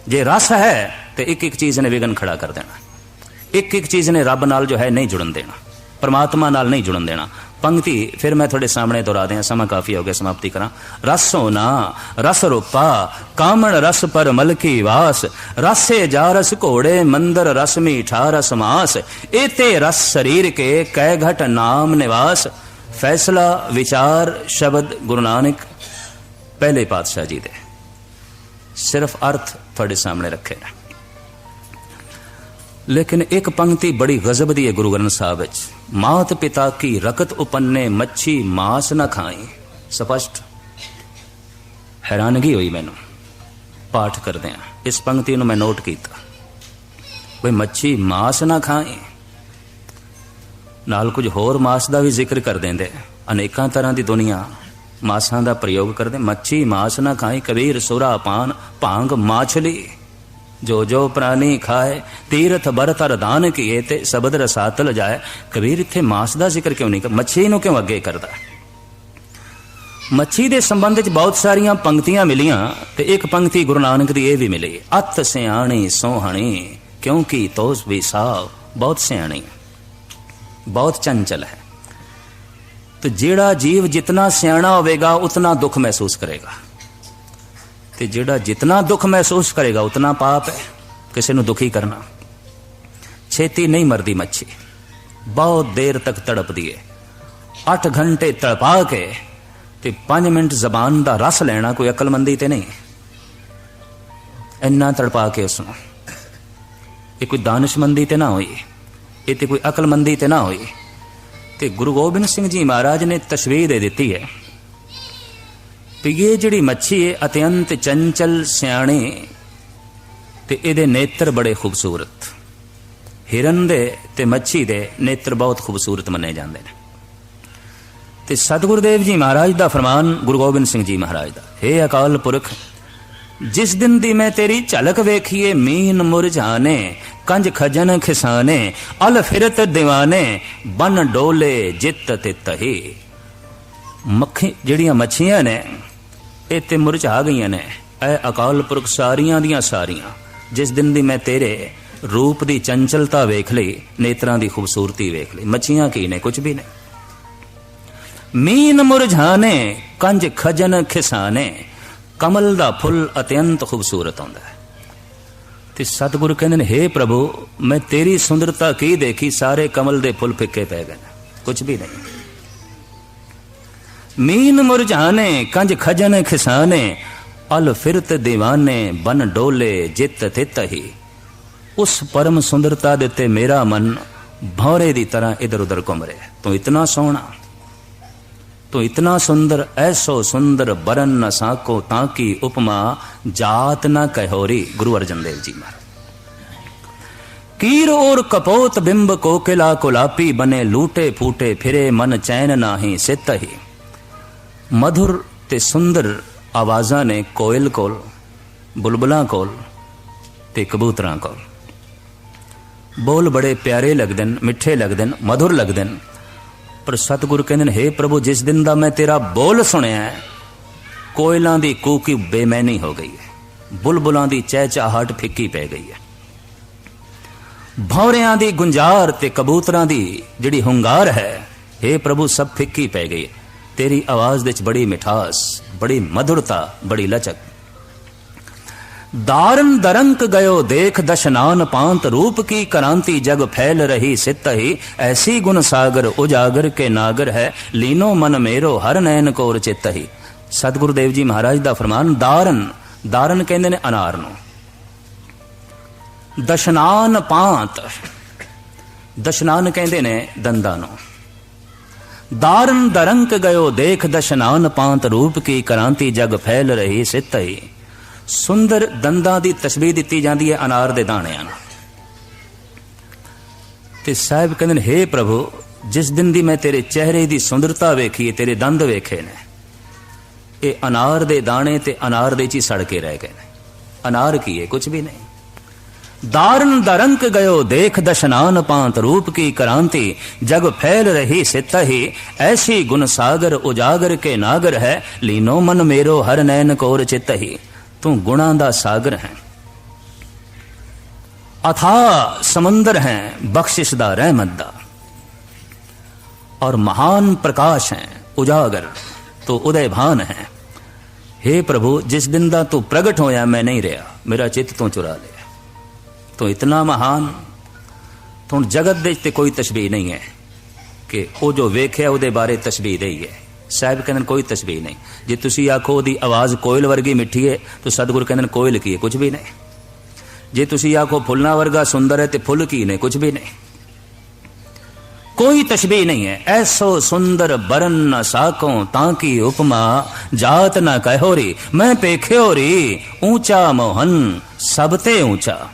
ਜੇ ਰਸ ਹੈ, ਤੇ ਇੱਕ ਇੱਕ ਚੀਜ਼ ਨੇ ਵਿਗਨ ਖੜਾ ਕਰ ਦੇਣਾ। ਇੱਕ ਇੱਕ ਚੀਜ਼ ਨੇ ਰੱਬ ਨਾਲ ਜੋ ਹੈ ਨਹੀਂ ਜੁੜਨ ਦੇਣਾ। ਪਰਮਾਤਮਾ ਨਾਲ ਨਹੀਂ ਜੁੜਨ ਦੇਣਾ। ਪੰਕਤੀ, ਫਿਰ ਮੈਂ ਤੁਹਾਡੇ ਸਾਹਮਣੇ ਦੁਹਰਾ ਦਿਆਂ, ਸਮਾਂ ਕਾਫੀ ਹੋ ਗਿਆ, ਸਮਾਪਤੀ ਕਰਾਂ। ਰਸ ਸੋਨਾ ਰਸ ਰੂਪਾ, ਕਾਮਣ ਰਸ ਪਰ ਮਲਕੀ ਵਾਸ। ਰਸੇ ਜਾ ਰਸ ਘੋੜੇ, ਮੰਦਰ ਰਸ ਮੀਠਾ ਰਸ ਮਾਸ। ਏਤੇ ਰਸ ਸਰੀਰ ਕੇ, ਕਹਿ ਘਟ ਨਾਮ ਨਿਵਾਸ। ਫੈਸਲਾ, ਵਿਚਾਰ, ਸ਼ਬਦ, ਗੁਰੂ ਨਾਨਕ ਪਹਿਲੇ ਪਾਤਸ਼ਾਹ ਜੀ ਦੇ। ਸਿਰਫ ਅਰਥ ਤੁਹਾਡੇ ਸਾਹਮਣੇ ਰੱਖੇ ਨੇ ਲੇਕਿਨ ਇੱਕ ਪੰਕਤੀ ਬੜੀ ਗਜ਼ਬ ਦੀ ਹੈ ਗੁਰੂ ਗ੍ਰੰਥ ਸਾਹਿਬ ਵਿੱਚ। ਮਾਤ ਪਿਤਾ ਕੀ ਰਕਤ ਉਪੰਨੇ, ਮੱਛੀ ਮਾਸ ਨਾ ਖਾਈ। ਸਪਸ਼ਟ। ਹੈਰਾਨਗੀ ਹੋਈ ਮੈਨੂੰ। ਪਾਠ ਕਰਦੇ ਆ ਇਸ ਪੰਕਤੀ ਨੂੰ ਮੈਂ ਨੋਟ ਕੀਤਾ। ਬਈ ਮੱਛੀ ਮਾਸ ਨਾ ਖਾਏ ਨਾਲ ਕੁਝ ਹੋਰ ਮਾਸ ਦਾ ਵੀ ਜ਼ਿਕਰ ਕਰ ਦਿੰਦੇ। ਅਨੇਕਾਂ ਤਰ੍ਹਾਂ ਦੀ ਦੁਨੀਆ। ਮਾਸਾਂ ਦਾ ਪ੍ਰਯੋਗ ਕਰਦੇ, ਮੱਛੀ ਮਾਸ ਨਾ ਖਾਈ, ਕਬੀਰ, ਸੁਰਾ, ਪਾਨ, ਭਾਂਗ, ਮਾਛਲੀ। ਜੋ ਜੋ ਪ੍ਰਾਣੀ ਖਾਏ, ਤੀਰਥ ਬਰਤਰ ਦਾਨ ਕੀਏ ਤੇ ਸ਼ਬਦ ਰਸਾਤਲ ਜਾਏ ਕਬੀਰ ਇੱਥੇ ਮਾਸ ਦਾ ਜ਼ਿਕਰ ਕਿਉਂ ਨਹੀਂ ਕਰ, ਮੱਛੀ ਨੂੰ ਕਿਉਂ ਅੱਗੇ ਕਰਦਾ? ਮੱਛੀ ਦੇ ਸੰਬੰਧ ਵਿੱਚ ਬਹੁਤ ਸਾਰੀਆਂ ਪੰਕਤੀਆਂ ਮਿਲੀਆਂ ਤੇ ਇੱਕ ਪੰਕਤੀ ਗੁਰੂ ਨਾਨਕ ਦੀ ਇਹ ਵੀ ਮਿਲੀ, ਅਤ ਸਿਆਣੀ ਸੋਹਣੀ, ਕਿਉਂਕਿ ਤੋਸ ਵੀ ਸਾਹ ਬਹੁਤ ਸਿਆਣੀ। ਬਹੁਤ ਚੰਚਲ ਹੈ। ਤੇ ਜਿਹੜਾ ਜੀਵ ਜਿਤਨਾ ਸਿਆਣਾ ਹੋਵੇਗਾ, ਉਤਨਾ ਦੁੱਖ ਮਹਿਸੂਸ ਕਰੇਗਾ। ਤੇ ਜਿਹੜਾ ਜਿਤਨਾ ਦੁੱਖ ਮਹਿਸੂਸ ਕਰੇਗਾ, ਉਤਨਾ ਪਾਪ ਹੈ। ਕਿਸੇ ਨੂੰ ਦੁਖੀ ਕਰਨਾ। ਛੇਤੀ ਨਹੀਂ ਮਰਦੀ ਮੱਛੀ। ਬਹੁਤ ਦੇਰ ਤੱਕ ਤੜਪਦੀ ਹੈ 8 ਘੰਟੇ ਤੜਪਾ ਕੇ ਤੇ 5 ਮਿੰਟ ਜ਼ਬਾਨ ਦਾ ਰਸ ਲੈਣਾ ਕੋਈ ਅਕਲਮੰਦੀ ਤੇ ਨਹੀਂ। ਇੰਨਾ ਤੜਪਾ ਕੇ ਉਸ ਨੂੰ ਇਹ ਕੋਈ ਦਾਨਿਸ਼ਮੰਦੀ ਤੇ ਨਾ ਹੋਈ। ਇਹ ਤੇ ਕੋਈ ਅਕਲਮੰਦੀ ਤੇ ਨਾ ਹੋਈ। ਤੇ ਗੁਰੂ ਗੋਬਿੰਦ ਸਿੰਘ ਜੀ ਮਹਾਰਾਜ ਨੇ ਤਸ਼ਵੀਰ ਦੇ ਦਿੱਤੀ ਹੈ। ਤੇ ਇਹ ਜਿਹੜੀ ਮੱਛੀ ਹੈ ਅਤਿਅੰਤ ਚੰਚਲ, ਸਿਆਣੇ ਤੇ ਇਹਦੇ ਨੇਤਰ ਬੜੇ ਖੂਬਸੂਰਤ। ਹਿਰਨ ਦੇ ਤੇ ਮੱਛੀ ਦੇ ਨੇਤਰ ਬਹੁਤ ਖੂਬਸੂਰਤ ਮੰਨੇ ਜਾਂਦੇ ਨੇ। ਤੇ ਸਤਿਗੁਰਦੇਵ ਜੀ ਮਹਾਰਾਜ ਦਾ ਫਰਮਾਨ ਗੁਰੂ ਗੋਬਿੰਦ ਸਿੰਘ ਜੀ ਮਹਾਰਾਜ ਦਾ हे ਅਕਾਲ ਪੁਰਖ ਜਿਸ ਦਿਨ ਦੀ ਮੈਂ ਤੇਰੀ ਝਲਕ ਵੇਖੀਏ ਮੀਨ ਮੁਰਝਾਨੇ ਕੰਜ ਖਜਨ ਖਿਸਾਨੇ ਅਲ ਫਿਰਤ دیਵਾਨੇ ਬਨ ਡੋਲੇ ਜਿੱਤ ਤੇ ਤਹੀ। ਮੱਖੀ ਜਿਹੜੀਆਂ ਮੱਛੀਆਂ ਨੇ, ਇਹ ਤੇ ਮੁਰਝਾ ਗਈਆਂ ਨੇ। ਐ ਅਕਾਲ ਪੁਰਖ ਸਾਰੀਆਂ ਦੀਆਂ ਸਾਰੀਆਂ। ਜਿਸ ਦਿਨ ਦੀ ਮੈਂ ਤੇਰੇ ਰੂਪ ਦੀ ਚੰਚਲਤਾ ਵੇਖ ਲਈ, ਨੇਤਰਾਂ ਦੀ ਖੂਬਸੂਰਤੀ ਵੇਖ ਲਈ। ਮੱਛੀਆਂ ਕੀ ਨੇ ਕੁਝ ਵੀ ਨਹੀਂ ਮੀਨ ਮੁਰਝਾਨੇ ਕੰਜ ਖਜਨ ਖਿਸਾਨੇ ਕਮਲ ਦਾ ਫੁੱਲ ਅਤਿਅੰਤ ਖੂਬਸੂਰਤ ਹੁੰਦਾ ਹੈ। ਤੇ ਸਤਿਗੁਰੂ ਕਹਿੰਦੇ ਨੇ हे ਪ੍ਰਭੂ, ਮੈਂ ਤੇਰੀ ਸੁੰਦਰਤਾ ਕੀ ਦੇਖੀ? ਸਾਰੇ ਕਮਲ ਦੇ ਫੁੱਲ ਫਿੱਕੇ ਪੈ ਗਏ ਕੁਝ ਵੀ ਨਹੀਂ। ਮੀਨ ਮੁਰਝਾਨੇ, ਕੰਜ ਖਜਨ ਖਿਸਾਨੇ, ਅਲ ਫਿਰਤ ਦੀਵਾਨੇ, ਬਨ ਡੋਲੇ, ਜਿਤ ਤਿਤ ਹੀ। ਉਸ ਪਰਮ ਸੁੰਦਰਤਾ ਦੇ ਤੇ ਮੇਰਾ ਮਨ ਭੌਰੇ ਦੀ ਤਰ੍ਹਾਂ ਇਧਰ ਉਧਰ ਘੁੰਮ ਰਿਹਾ ਤੂੰ ਇਤਨਾ ਸੋਹਣਾ ਤੂੰ ਇਤਨਾ ਸੁੰਦਰ, ਐਸੋ ਸੁੰਦਰ ਬਰਨ ਨ ਸਾਕੋ ਤਾਂ ਕੀ ਉਪਮਾ ਜਾਤ ਨ ਕਹਿੋਰੀ ਗੁਰੂ ਅਰਜਨ ਦੇਵ ਜੀ ਮਹਾਰਾਜ। ਕੀਰ ਔਰ ਕਪੋਤ ਬਿੰਬ ਕੋਕਿਲਾ ਕੁਲਾਪੀ ਬਨੇ, ਲੂਟੇ ਫੂਟੇ ਫਿਰੇ ਮਨ ਚੈਨ ਨਾਹੀ ਸਿਤ ਹੀ। ਤੇ ਸੁੰਦਰ ਆਵਾਜ਼ਾਂ ਨੇ ਕੋਇਲ ਕੋਲ, ਬੁਲਬੁਲਾਂ ਕੋਲ ਤੇ ਕਬੂਤਰਾਂ ਕੋਲ। ਬੋਲ ਬੜੇ ਪਿਆਰੇ ਲੱਗਦੇ ਨੇ, ਮਿੱਠੇ ਲੱਗਦੇ ਨੇ ਮధుਰ ਲੱਗਦੇ ਨੇ। ਪਰ ਸਤਿਗੁਰੂ ਕਹਿੰਦੇ ਨੇ, ਹੇ ਪ੍ਰਭੂ, ਜਿਸ ਦਿਨ ਦਾ ਮੈਂ ਤੇਰਾ ਬੋਲ ਸੁਣਿਆ ਕੋਇਲਾਂ ਦੀ ਕੂਕੀ ਬੇਮੈਨੀ ਹੋ ਗਈ ਹੈ, ਬੁਲਬੁਲਾਂ ਦੀ ਚਹਿਚਾਹਟ ਫਿੱਕੀ ਪੈ ਗਈ ਹੈ। ਭੌਰਿਆਂ ਦੀ ਗੁੰਜਾਰ ਤੇ ਕਬੂਤਰਾਂ ਦੀ ਜਿਹੜੀ ਹੰਗਾਰ ਹੈ, ਹੇ ਪ੍ਰਭੂ, ਸਭ ਫਿੱਕੀ ਪੈ ਗਈ ਤੇਰੀ ਆਵਾਜ਼ ਵਿੱਚ ਬੜੀ ਮਿਠਾਸ, ਬੜੀ ਮధుਰਤਾ ਬੜੀ ਲਚਕ। दारन दरंक गयो देख दशनान पांत रूप की क्रांति जग फैल रही सित ही ऐसी गुण सागर उजागर के नागर है लीनो मन मेरो हर नैन कोर चित ही ਸਤਿਗੁਰੂ ਦੇਵ ਜੀ ਮਹਾਰਾਜ ਦਾ ਫਰਮਾਨ ਦਾਰਨ ਦਾਰਨ ਕਹਿੰਦੇ ਨੇ ਅਨਾਰ ਨੂੰ ਦਸ਼ਨਾਨ ਪਾਂਤ ਦਸ਼ਨਾਨ ਕਹਿੰਦੇ ਨੇ ਦੰਦਾਂ ਨੂੰ ਦਾਰਨ ਦਰੰਕ ਗਇਓ ਦੇਖ ਦਸ਼ਨਾਨ ਪਾਂਤ ਰੂਪ ਕੀ ਕ੍ਰਾਂਤੀ ਜਗ ਫੈਲ ਰਹੀ ਸਿਤ ਹੀ ਸੁੰਦਰ ਦੰਦਾਂ ਦੀ ਤਸਵੀਰ ਦਿੱਤੀ ਜਾਂਦੀ ਹੈ ਅਨਾਰ ਦੇ ਦਾਣਿਆਂ ਨਾਲ ਤੇ ਸਾਹਿਬ ਕਹਿੰਦੇ ਨੇ हे ਪ੍ਰਭੂ ਜਿਸ ਦਿਨ ਦੀ ਮੈਂ ਤੇਰੇ ਚਿਹਰੇ ਦੀ ਸੁੰਦਰਤਾ ਵੇਖੀ ਹੈ ਤੇਰੇ ਦੰਦ ਵੇਖੇ ਨੇ ਇਹ ਅਨਾਰ ਦੇ ਦਾਣੇ ਤੇ ਅਨਾਰ ਦੇ ਚ ਹੀ ਸੜ ਕੇ ਰਹਿ ਗਏ ਨੇ ਅਨਾਰ ਕੀ ਹੈ ਕੁਝ ਵੀ ਨਹੀਂ दारुण दरंक गयो देख दशनान पांत रूप की क्रांति जग फैल रही सित ही ऐसी गुण सागर उजागर के नागर है लीनो मन मेरो हर नैन कोर चित ही ਤੂੰ ਗੁਣਾ ਦਾ ਸਾਗਰ ਹੈ। ਅਥਾ ਸਮੁੰਦਰ ਹੈ, ਬਖਸ਼ਿਸ਼ ਦਾ ਰਹਿਮਤ ਦਾ। ਔਰ ਮਹਾਨ ਪ੍ਰਕਾਸ਼ ਹੈ, ਉਜਾਗਰ, ਤੋ ਉਦੈ ਭਾਨ ਹੈ। हे ਪ੍ਰਭੂ, ਜਿਸ ਦਿਨ ਦਾ ਤੂੰ ਪ੍ਰਗਟ ਹੋਇਆ, ਮੈਂ ਨਹੀਂ ਰਿਹਾ। ਮੇਰਾ ਚਿੱਤ ਤੋਂ ਚੁਰਾ ਲਿਆ। ਤੂੰ ਇਤਨਾ ਮਹਾਨ, ਤੂੰ ਜਗਤ ਦੇ ਤੇ ਕੋਈ ਤਸ਼ਬੀਹ ਨਹੀਂ ਹੈ ਕਿ ਉਹ ਜੋ ਵੇਖਿਆ, ਉਹਦੇ ਬਾਰੇ ਤਸ਼ਬੀਹ ਰਹੀ ਹੈ। ਸਾਹਿਬ ਕਹਿੰਦੇ ਕੋਈ ਤਸਬੀਹ ਨਹੀਂ। ਜੇ ਤੁਸੀਂ ਆਖੋ ਉਹਦੀ ਆਵਾਜ਼ ਕੋਇਲ ਵਰਗੀ ਮਿੱਠੀ ਹੈ, ਤਾਂ ਸਤਿਗੁਰ ਕਹਿੰਦੇ ਕੋਇਲ ਕੀ ਹੈ? ਕੁਝ ਵੀ ਨਹੀਂ। ਜੇ ਤੁਸੀਂ ਆਖੋ ਫੁੱਲਾਂ ਵਰਗਾ ਸੁੰਦਰ ਹੈ, ਤੇ ਫੁੱਲ ਕੀ ਨੇ? ਕੁਝ ਵੀ ਨਹੀਂ। ਕੋਈ ਤਸ਼ਬੀਹ ਨਹੀਂ ਹੈ। ਐਸੋ ਸੁੰਦਰ ਬਰਨ ਨਾ ਸਾਕੋ ਤਾਂ ਕੀ ਉਪਮਾ? ਜਾਤ ਨਾ ਕਹਿਓ ਰੀ ਮੈਂ ਪੇਖਿਓ ਰੀ ਉੱਚਾ ਮੋਹਨ ਸਭ ਤੇ ਉੱਚਾ